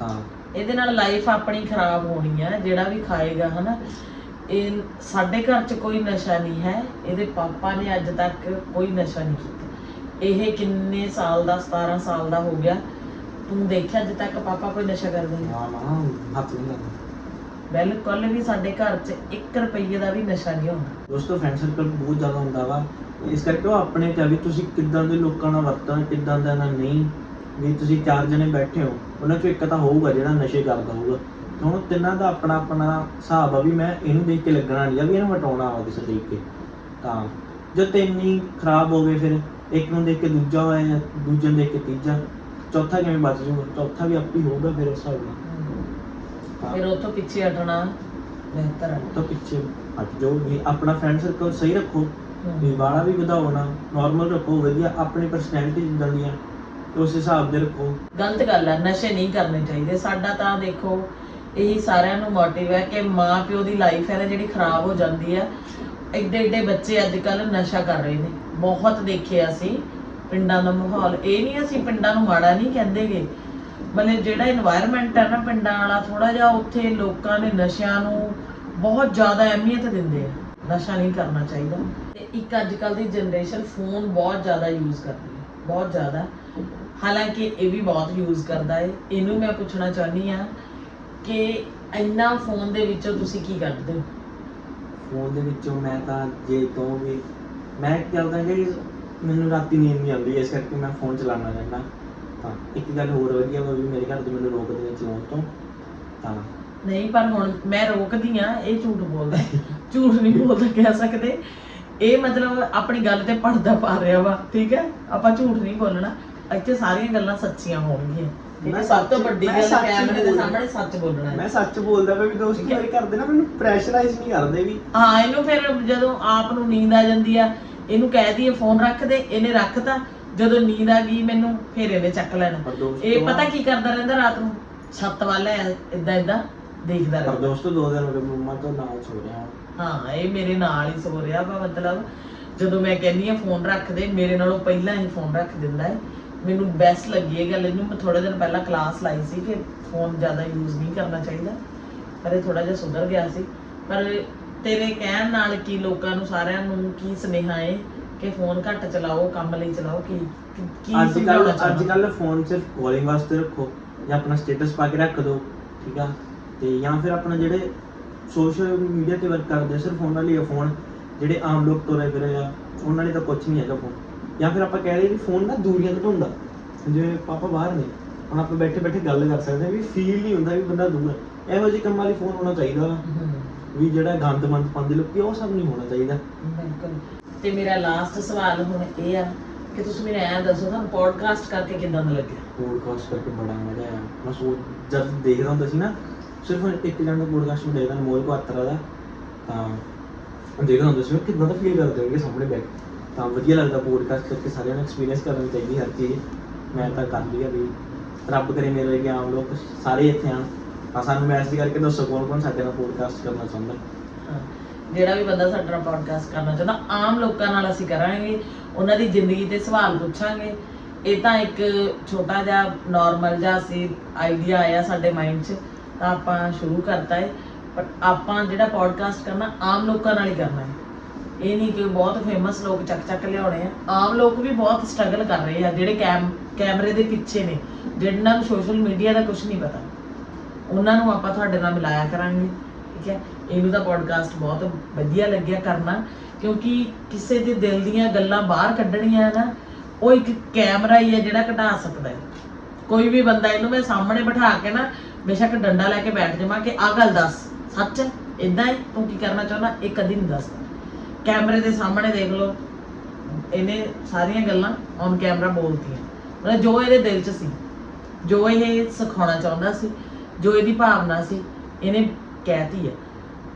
ਤਾਂ ਇਹਦੇ ਨਾਲ ਲਾਈਫ ਆਪਣੀ ਖਰਾਬ ਹੋਣੀ ਹੈ ਜਿਹੜਾ ਵੀ ਖਾਏਗਾ ਹਨਾ ਇਹ ਸਾਡੇ ਘਰ 'ਚ ਕੋਈ ਨਸ਼ਾ ਨਹੀਂ ਹੈ ਇਹਦੇ ਪਾਪਾ ਨੇ ਅੱਜ ਤੱਕ ਕੋਈ ਨਸ਼ਾ ਨਹੀਂ ਕੀਤਾ। ਇਹ ਕਿੰਨੇ ਸਾਲ ਦਾ 17 ਸਾਲ ਦਾ ਹੋ ਗਿਆ। ਤੂੰ ਦੇਖਿਆ ਅੱਜ ਤੱਕ ਪਾਪਾ ਕੋਈ ਨਸ਼ਾ ਕਰਦੇ ਨੇ? ਨਾ ਨਾ ਹੱਥ ਨਹੀਂ ਲਾਉਂਦਾ। ਬਿਲਕੁਲ ਵੀ ਸਾਡੇ ਘਰ 'ਚ 1 ਰੁਪਈਏ ਦਾ ਵੀ ਨਸ਼ਾ ਨਹੀਂ ਹੁੰਦਾ। ਦੋਸਤੋ ਫਰੈਂਡ ਸਰਕਲ ਬਹੁਤ ਜ਼ਿਆਦਾ ਹੁੰਦਾ ਵਾ। ਇਸ ਕਰਕੇ ਉਹ ਆਪਣੇ ਤੇ ਵੀ ਤੁਸੀਂ ਕਿੱਦਾਂ ਦੇ ਲੋਕਾਂ ਨਾਲ ਵਰਤਣਾ ਕਿੱਦਾਂ ਦਾ ਨਾਲ ਨਹੀਂ। ਵੀ ਤੁਸੀਂ ਚਾਰ ਜਣੇ ਬੈਠੇ ਹੋ ਉਹਨਾਂ ਚੋਂ ਇੱਕ ਤਾਂ ਹੋਊਗਾ ਜਿਹੜਾ ਨਸ਼ੇ ਕਰਦਾ ਹੋਊਗਾ। ਹੁਣ ਤਿੰਨਾਂ ਦਾ ਆਪਣਾ ਆਪਣਾ ਹਿਸਾਬ ਆ ਵੀ ਮੈਂ ਇਹਨੂੰ ਦੇਖ ਕੇ ਲੱਗਣਾ ਨਹੀਂ ਆ ਵੀ ਇਹਨੂੰ ਹਟਾਉਣਾ ਵਾ ਕਿਸੇ ਦੇਖ ਕੇ ਤਾਂ ਜੇ ਤਿੰਨੀ ਖਰਾਬ ਹੋ ਗਏ ਫਿਰ ਇੱਕ ਨੂੰ ਦੇਖ ਕੇ ਦੂਜਾ ਹੋਇਆ ਜਾਂ ਦੂਜੇ ਨੂੰ ਦੇਖ ਕੇ ਤੀਜਾ ਚੌਥਾ ਕਿਵੇਂ ਬਚ ਜਾਊਗਾ ਚੌਥਾ ਵੀ ਆਪੇ ਹੀ ਹੋਊਗਾ ਫਿਰ ਉਸ ਹਿਸਾਬ ਨਾਲ। ਫਿਰ ਉੱਥੋਂ ਪਿੱਛੇ ਹਟਣਾ ਬਿਹਤਰ ਹੈ ਤਾਂ ਪਿੱਛੇ ਹਟ ਜਾਓ। ਵੀ ਆਪਣਾ ਫਰੈਂਡ ਸਰਕਲ ਸਹੀ ਰੱਖੋ। ਵੀ। ਵਾਲਾ ਵੀ ਵਧਾਓ ਨਾ ਨਾਰਮਲ ਰੱਖੋ ਵਧੀਆ ਆਪਣੀ ਪਰਸਨੈਲਿਟੀ ਜਿੱਦਾਂ ਦੀ ਆ ਉਸ ਹਿਸਾਬ ਦੇ ਰੱਖੋ। ਗਲਤ ਗੱਲ ਹੈ ਨਸ਼ੇ ਨਹੀਂ ਕਰਨੇ ਚਾਹੀਦੇ। ਸਾਡਾ ਤਾਂ ਦੇਖੋ ਇਹੀ ਸਾਰਿਆਂ ਨੂੰ ਮੋਟਿਵ ਹੈ ਕਿ ਮਾਂ ਪਿਓ ਦੀ ਲਾਈਫ ਹੈ ਨਾ ਜਿਹੜੀ ਖਰਾਬ ਹੋ ਜਾਂਦੀ ਹੈ। ਐਡੇ ਐਡੇ ਬੱਚੇ ਅੱਜ ਕੱਲ ਨਸ਼ਾ ਕਰ ਰਹੇ ਨੇ। ਬਹੁਤ ਦੇਖਿਆ ਅਸੀਂ ਪਿੰਡਾਂ ਦਾ ਮਾਹੌਲ। ਇਹ ਨਹੀਂ ਅਸੀਂ ਪਿੰਡਾਂ ਨੂੰ ਮਾੜਾ ਨਹੀਂ ਕਹਿੰਦੇਗੇ। ਮਤਲਬ ਜਿਹੜਾ এনवायरमेंट ਹੈ ਨਾ ਪਿੰਡਾਂ ਵਾਲਾ ਥੋੜਾ ਜਿਹਾ ਉੱਥੇ ਲੋਕਾਂ ਨੇ ਨਸ਼ਿਆਂ ਨੂੰ ਬਹੁਤ ਜ਼ਿਆਦਾ ਅਹਿਮੀਅਤ ਦਿੰਦੇ ਆ। ਨਸ਼ਾ ਨਹੀਂ ਕਰਨਾ ਚਾਹੀਦਾ। ਤੇ ਇੱਕ ਅੱਜ ਕੱਲ ਦੀ ਜਨਰੇਸ਼ਨ ਫੋਨ ਬਹੁਤ ਜ਼ਿਆਦਾ ਯੂਜ਼ ਕਰਦੀ ਹੈ। ਬਹੁਤ ਜ਼ਿਆਦਾ। ਹਾਲਾਂਕਿ ਇਹ ਵੀ ਬਹੁਤ ਯੂਜ਼ ਕਰਦਾ ਹੈ। ਇਹਨੂੰ ਮੈਂ ਪੁੱਛਣਾ ਚਾਹਨੀ ਆ ਕਿ ਇੰਨਾ ਫੋਨ ਦੇ ਵਿੱਚੋਂ ਤੁਸੀਂ ਕੀ ਕੱਢਦੇ ਹੋ? ਫੋਨ ਦੇ ਵਿੱਚੋਂ ਮੈਂ ਤਾਂ ਜੇ ਤੋਂ ਵੀ ਮੈਂ ਕਰਦਾ ਕਿ ਮੈਨੂੰ ਰਾਤੀ ਨੀਂਦ ਨਹੀਂ ਆਉਂਦੀ ਇਸ ਕਰਕੇ ਮੈਂ ਫੋਨ ਚਲਾਉਣਾ ਰਹਿੰਦਾ ਤਾਂ ਇੱਕ ਗੱਲ ਹੋਰ ਵਧੀਆ ਵਾ ਵੀ ਮੇਰੇ ਘਰ ਦੇ ਮੈਨੂੰ ਰੋਕਦੇ ਨੇ ਚਲਾਉਣ ਤੋਂ। ਤਾਂ ਨਹੀਂ ਪਰ ਹੁਣ ਮੈਂ ਰੋਕਦੀ ਆ ਇਹ ਝੂਠ ਬੋਲਦਾ। ਝੂਠ ਨਹੀਂ ਬੋਲਦਾ ਕਹਿ ਸਕਦੇ। ਇਹ ਮਤਲਬ ਆਪਣੀ ਗੱਲ ਤੇ ਪਰਦਾ ਪਾ ਰਿਹਾ ਵਾ ਠੀਕ ਹੈ? ਆਪਾਂ ਝੂਠ ਨਹੀਂ ਬੋਲਣਾ। ਇੱਥੇ ਸਾਰੀਆਂ ਗੱਲਾਂ ਸੱਚੀਆਂ ਹੋਣਗੀਆਂ। ਮੈਂ ਸਭ ਤੋਂ ਵੱਡੀ ਮੈਂ ਗੱਲ ਸੱਚ ਕੈਮਰੇ ਦੇ ਬੋਲਦਾ। ਸਾਹਮਣੇ ਸੱਚ ਬੋਲਣਾ ਹੈ। ਮੈਂ ਸੱਚ ਬੋਲਦਾ ਪਿਆ ਵੀ ਦੋਸਤ। ਮੇਰੇ ਕਰਦੇ ਨਾ ਮੈਨੂੰ ਪ੍ਰੈਸ਼ਰਾਈਜ਼ ਨਹੀਂ ਕਰਦੇ ਵੀ। ਹਾਂ ਇਹਨੂੰ ਫਿਰ ਜਦੋਂ ਆਪ ਨੂੰ ਨੀਂਦ ਆ ਜਾਂਦੀ ਆ ਇਹਨੂੰ ਕਹਿ ਦਈਏ ਫੋਨ ਰੱਖ ਦੇ ਇਹਨੇ ਰੱਖਤਾ ਜਦੋਂ ਨੀਂਦ ਆ ਗਈ ਮੈਨੂੰ ਫਿਰ ਇਹਨੇ ਚੱਕ ਲੈਣਾ। ਪਰ ਦੋਸਤੋ ਇਹ ਪਤਾ ਕੀ ਕਰਦਾ ਰਹਿੰਦਾ ਰਾਤ ਨੂੰ? ਛੱਤ ਵੱਲ ਇਦਾਂ ਇਦਾਂ ਦੇਖਦਾ ਪਰ ਰਹਿੰਦਾ। ਦੋਸਤੋ ਦੋ ਦਿਨ ਹੋ ਗਏ ਮੰਮਾ ਤੋਂ ਨਾਲ ਸੋ ਰਿਹਾ। ਹਾਂ ਇਹ ਮੇਰੇ ਨਾਲ ਹੀ ਸੋ ਰਿਹਾ ਵਾ ਮਤਲਬ ਜਦੋਂ ਮੈਂ ਕਹਿੰਦੀ ਆ ਫੋਨ ਰੱਖ ਦੇ ਮੇਰੇ ਨਾਲੋਂ ਪਹਿਲਾਂ ਹੀ ਫੋਨ ਰੱਖ ਦਿੰਦਾ ਹੈ। ਮੈਨੂੰ ਬੈਸਟ ਲੱਗੀ ਇਹ ਗੱਲ ਇਹਨੂੰ ਮੈਂ ਥੋੜੇ ਦਿਨ ਪਹਿਲਾਂ ਕਲਾਸ ਲਾਈ ਸੀ ਕਿ ਫੋਨ ਜ਼ਿਆਦਾ ਯੂਜ਼ ਨਹੀਂ ਕਰਨਾ ਚਾਹੀਦਾ। ਪਰ ਇਹ ਥੋੜਾ ਜਿਹਾ ਸੁਧਰ ਗਿਆ ਸੀ। ਪਰ ਤੇਰੇ ਕਹਿਣ ਨਾਲ ਕੀ ਲੋਕਾਂ ਨੂੰ ਸਾਰਿਆਂ ਨੂੰ ਕੀ ਸੁਨੇਹਾ ਹੈ ਕਿ ਫੋਨ ਘੱਟ ਚਲਾਓ ਕੰਮ ਲਈ ਚਲਾਓ ਕੀ ਅੱਜ ਕੱਲ ਅੱਜ ਫੋਨ ਸਿਰਫ ਕਾਲਿੰਗ ਵਾਸਤੇ ਰੱਖੋ ਜਾਂ ਆਪਣਾ ਸਟੇਟਸ ਪਾ ਕੇ ਰੱਖ ਦਿਓ ਠੀਕ ਆ? ਤੇ ਜਾਂ ਫਿਰ ਆਪਣਾ ਜਿਹੜੇ ਸੋਸ਼ਲ ਮੀਡੀਆ ਤੇ ਵਰਕ ਕਰਦੇ ਸਿਰਫ ਉਹਨਾਂ ਲਈ ਫੋਨ ਜਿਹੜੇ ਆਮ ਲੋਕ ਤੁਰੇ ਫਿਰੇ ਆ ਉਹਨਾਂ ਲਈ ਤਾਂ ਕੁਝ ਨਹੀਂ ਹੈਗਾ ਫੋਨ ਜਾਂ ਫਿਰ ਆਪਾਂ ਕਹਿ ਲਈਏ ਵੀ ਫੋਨ ਨਾ ਦੂਰੀਆਂ ਘਟਾਉਂਦਾ ਜਿਵੇਂ ਪਾਪਾ ਬਾਹਰ ਨੇ ਹੁਣ ਆਪਾਂ ਬੈਠੇ ਬੈਠੇ ਗੱਲ ਕਰ ਸਕਦੇ ਹਾਂ ਵੀ ਫੀਲ ਨਹੀਂ ਹੁੰਦਾ ਵੀ ਬੰਦਾ ਦੂਰ ਹੈ। ਇਹੋ ਜਿਹੇ ਕੰਮਾਂ ਲਈ ਫੋਨ ਹੋਣਾ ਚਾਹੀਦਾ ਵਾ। ਜਿਹੜਾ ਗੰਦ ਮੰਦ ਪਾਉਂਦੇ ਲੋਕੀ ਉਹ ਸਭ ਨਹੀਂ ਹੋਣਾ ਚਾਹੀਦਾ। ਬਿਲਕੁਲ। ਤੇ ਮੇਰਾ ਲਾਸਟ ਸਵਾਲ ਹੁਣ ਇਹ ਆ ਕਿ ਤੁਸੀਂ ਮੈਨੂੰ ਐਂ ਦੱਸੋ ਤੁਹਾਨੂੰ ਪੋਡਕਾਸਟ ਕਰਕੇ ਕਿਦਾਂ ਦਾ ਲੱਗਿਆ? ਪੋਡਕਾਸਟ ਕਰਕੇ ਬੜਾ ਮਜ਼ਾ ਆਇਆ। ਮੈਂ ਸੋਚ ਜਦ ਦੇਖਦਾ ਹੁੰਦਾ ਸੀ ਨਾ ਸਿਰਫ ਇੱਕ ਜਣ ਦਾ ਪੋਡਕਾਸਟ ਨੂੰ ਦੇਖਦਾ ਮੋਲ ਕੋ ਆਤਰਾ ਦਾ ਤਾਂ ਦੇਖਦਾ ਹੁੰਦਾ ਸੀ ਮੈਂ ਕਿੰਨਾ ਦਾ ਫੀਲ ਕਰਦੇ ਹੋਣਗੇ ਸਾਹਮਣੇ ਬੈਠ ਤਾਂ ਵਧੀਆ ਲੱਗਦਾ ਪੋਡਕਾਸਟ ਕਰਕੇ ਸਾਰਿਆਂ ਨੂੰ ਐਕਸਪੀਰੀਅੰਸ ਕਰਨੀ ਚਾਹੀਦੀ ਹਰ ਚੀਜ਼। ਮੈਂ ਤਾਂ ਕਰ ਲਈ ਆ ਵੀ। ਰੱਬ ਕਰੇ ਮੇਰੇ ਵਰਗੇ ਆਮ ਲੋਕ ਸਾਰੇ ਇੱਥੇ ਆਣ ਤਾਂ ਸਾਨੂੰ ਮੈਸੇਜ ਕਰਕੇ ਦੱਸੋ ਕੌਣ ਕੌਣ ਸਾਡੇ ਨਾਲ ਪੋਡਕਾਸਟ ਕਰਨਾ ਚਾਹੁੰਦਾ। ਜਿਹੜਾ ਵੀ ਬੰਦਾ ਸਾਡੇ ਨਾਲ ਪੋਡਕਾਸਟ ਕਰਨਾ ਚਾਹੁੰਦਾ, ਆਮ ਲੋਕਾਂ ਨਾਲ ਅਸੀਂ ਕਰਾਂਗੇ। ਉਹਨਾਂ ਦੀ ਜ਼ਿੰਦਗੀ ਤੇ ਸਵਾਲ ਪੁੱਛਾਂਗੇ। ਇਹ ਤਾਂ ਇੱਕ ਛੋਟਾ ਜਿਹਾ ਨਾਰਮਲ ਜਿਹਾ ਸੀ ਆਈਡੀਆ ਆਇਆ ਸਾਡੇ ਮਾਈਂਡ 'ਚ, ਤਾਂ ਆਪਾਂ ਸ਼ੁਰੂ ਕਰਤਾ ਹੈ ਪਰ ਆਪਾਂ ਜਿਹੜਾ ਪੋਡਕਾਸਟ ਕਰਨਾ, ਆਮ ਲੋਕਾਂ ਨਾਲ ਹੀ ਕਰਨਾ ਹੈ ਇਹ ਨਹੀਂ ਕਿ ਬਹੁਤ ਫੇਮਸ ਲੋਕ ਚੱਕ ਚੱਕ ਲਿਆਉਣੇ ਆ। ਆਮ ਲੋਕ ਵੀ ਬਹੁਤ ਸਟਰਗਲ ਕਰ ਰਹੇ ਆ, ਜਿਹੜੇ ਕੈਮ ਕੈਮਰੇ ਦੇ ਪਿੱਛੇ ਨੇ, ਜਿਹਨਾਂ ਨੂੰ ਸੋਸ਼ਲ ਮੀਡੀਆ ਦਾ ਕੁਝ ਨਹੀਂ ਪਤਾ। ਉਹਨਾਂ ਨੂੰ ਆਪਾਂ ਤੁਹਾਡੇ ਨਾਲ ਮਿਲਾਇਆ ਕਰਾਂਗੇ, ਠੀਕ ਹੈ? ਇਹਨੂੰ ਤਾਂ ਪੋਡਕਾਸਟ ਬਹੁਤ ਵਧੀਆ ਲੱਗਿਆ ਕਰਨਾ, ਕਿਉਂਕਿ ਕਿਸੇ ਦੇ ਦਿਲ ਦੀਆਂ ਗੱਲਾਂ ਬਾਹਰ ਕੱਢਣੀਆਂ ਨਾ, ਉਹ ਇੱਕ ਕੈਮਰਾ ਹੀ ਹੈ ਜਿਹੜਾ ਘਟਾ ਸਕਦਾ ਹੈ। ਕੋਈ ਵੀ ਬੰਦਾ ਇਹਨੂੰ ਮੈਂ ਸਾਹਮਣੇ ਬਿਠਾ ਕੇ ਨਾ, ਬੇਸ਼ੱਕ ਡੰਡਾ ਲੈ ਕੇ ਬੈਠ ਜਾਵਾਂ ਕਿ ਆਹ ਗੱਲ ਦੱਸ, ਸੱਚ ਹੈ? ਇਦਾਂ ਹੀ ਤੂੰ ਕੀ ਕਰਨਾ ਚਾਹੁੰਦਾ? ਇਹ ਕਦੀ ਨਹੀਂ ਦੱਸਦਾ। ਕੈਮਰੇ ਦੇ ਸਾਹਮਣੇ ਦੇਖ ਲਓ। ਇਹਨੇ ਸਾਰੀਆਂ ਗੱਲਾਂ ਔਨ ਕੈਮਰਾ ਬੋਲਤੀਆਂ। ਮਤਲਬ ਜੋ ਇਹਦੇ ਦਿਲ 'ਚ ਸੀ, ਜੋ ਇਹ ਸਿਖਾਉਣਾ ਚਾਹੁੰਦਾ ਸੀ, ਜੋ ਇਹਦੀ ਭਾਵਨਾ ਸੀ, ਇਹਨੇ ਕਹਿਤੀ ਹੈ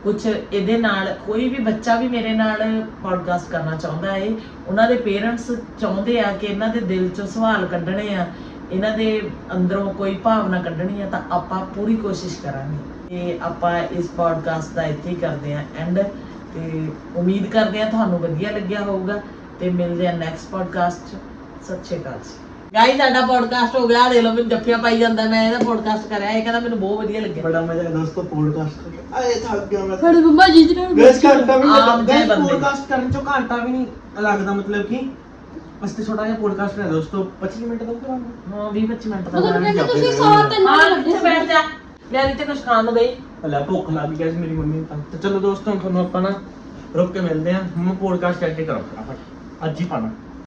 ਕੁਝ ਇਹਦੇ ਨਾਲ ਕੋਈ ਵੀ ਬੱਚਾ ਵੀ ਮੇਰੇ ਨਾਲ ਪੋਡਕਾਸਟ ਕਰਨਾ ਚਾਹੁੰਦਾ ਹੈ ਉਹਨਾਂ ਦੇ ਪੇਰੈਂਟਸ ਚਾਹੁੰਦੇ ਆ ਕਿ ਇਹਨਾਂ ਦੇ ਦਿਲ 'ਚੋਂ ਸਵਾਲ ਕੱਢਣੇ ਆ, ਇਹਨਾਂ ਦੇ ਅੰਦਰੋਂ ਕੋਈ ਭਾਵਨਾ ਕੱਢਣੀ ਆ, ਤਾਂ ਆਪਾਂ ਪੂਰੀ ਕੋਸ਼ਿਸ਼ ਕਰਾਂਗੇ। ਤੇ ਆਪਾਂ ਇਸ ਪੋਡਕਾਸਟ ਦਾ ਇੱਥੇ ਕਰਦੇ ਆ ਐਂਡ ਤੇ ਉਮੀਦ ਕਰਦੇ ਆ ਤੁਹਾਨੂੰ ਵਧੀਆ ਲੱਗਿਆ ਹੋਊਗਾ ਤੇ ਮਿਲਦੇ ਆ ਨੈਕਸਟ ਪੋਡਕਾਸਟ 'ਚ। ਸਤਿ ਸ਼੍ਰੀ ਅਕਾਲ ਜੀ। ਗਾਈ ਸਾਡਾ ਪੋਡਕਾਸਟ ਹੋ ਗਿਆ ਦੇ ਲਓ ਮੈਨੂੰ ਜੱਫੀਆਂ ਪਾਈ ਜਾਂਦਾ ਮੈਂ ਇਹਦਾ ਪੋਡਕਾਸਟ ਕਰਿਆ ਇਹ ਕਹਿੰਦਾ ਮੈਨੂੰ ਬਹੁਤ ਵਧੀਆ ਲੱਗਿਆ। ਬੜਾ ਮਜ਼ਾ ਆਇਆ ਦੋਸਤੋ ਪੋਡਕਾਸਟ ਕਰਕੇ। ਆਏ ਥੱਕ ਗਿਆ ਮੈਂ। ਸਾਡੇ ਮੰਮਾ ਜੀ ਜੀ ਨਾਲ ਗੈਸ ਘੰਟਾ ਵੀ ਆਮ ਜਿਹੇ ਗੈਸ ਬੰਦੇ। ਪੋਡਕਾਸਟ ਕਰਨ ਚੋਂ ਘੰਟਾ ਵੀ ਨਹੀਂ ਲੱਗਦਾ ਮਤਲਬ ਕਿ ਬਸ ਤੇ ਛੋਟਾ ਜਿਹਾ ਪੋਡਕਾਸਟ ਹੈ ਦੋਸਤੋ 25 ਮਿੰਟ ਦਾ ਕਰਾਂਗੇ। ਹਾਂ 20 25 ਮਿੰਟ ਦਾ ਮਗਰ ਮੈਂ ਕਹਿੰਦੇ ਤੁਸੀਂ ਸਾਰਾ ਤਿੰਨ ਹਾਂ ਕਿੱਥੇ ਲੱਗੇ ਬੈਠ ਜਾ। ਲੈ ਨੀਚੇ ਕੁਝ ਖਾਣ ਨੂੰ ਗਈ। ਹਲਾ ਭੁੱਖ ਲੱਗ ਗਈ ਗੈਸ ਮੇਰੀ ਮੰਮੀ ਨੂੰ ਤਾਂ। ਤੇ ਚਲੋ ਦੋਸਤੋ, ਹੁਣ ਤੁਹਾਨੂੰ ਆਪਾਂ ਨਾ ਰੁਕ ਕੇ ਮਿਲਦੇ ਹਾਂ। ਮੈਂ ਪੋਡਕਾਸਟ ਕਰਕੇ ਕਰਾਂ ਫਟਾਫਟ। ਅੱਜ ਹੀ ਪਾਣਾ।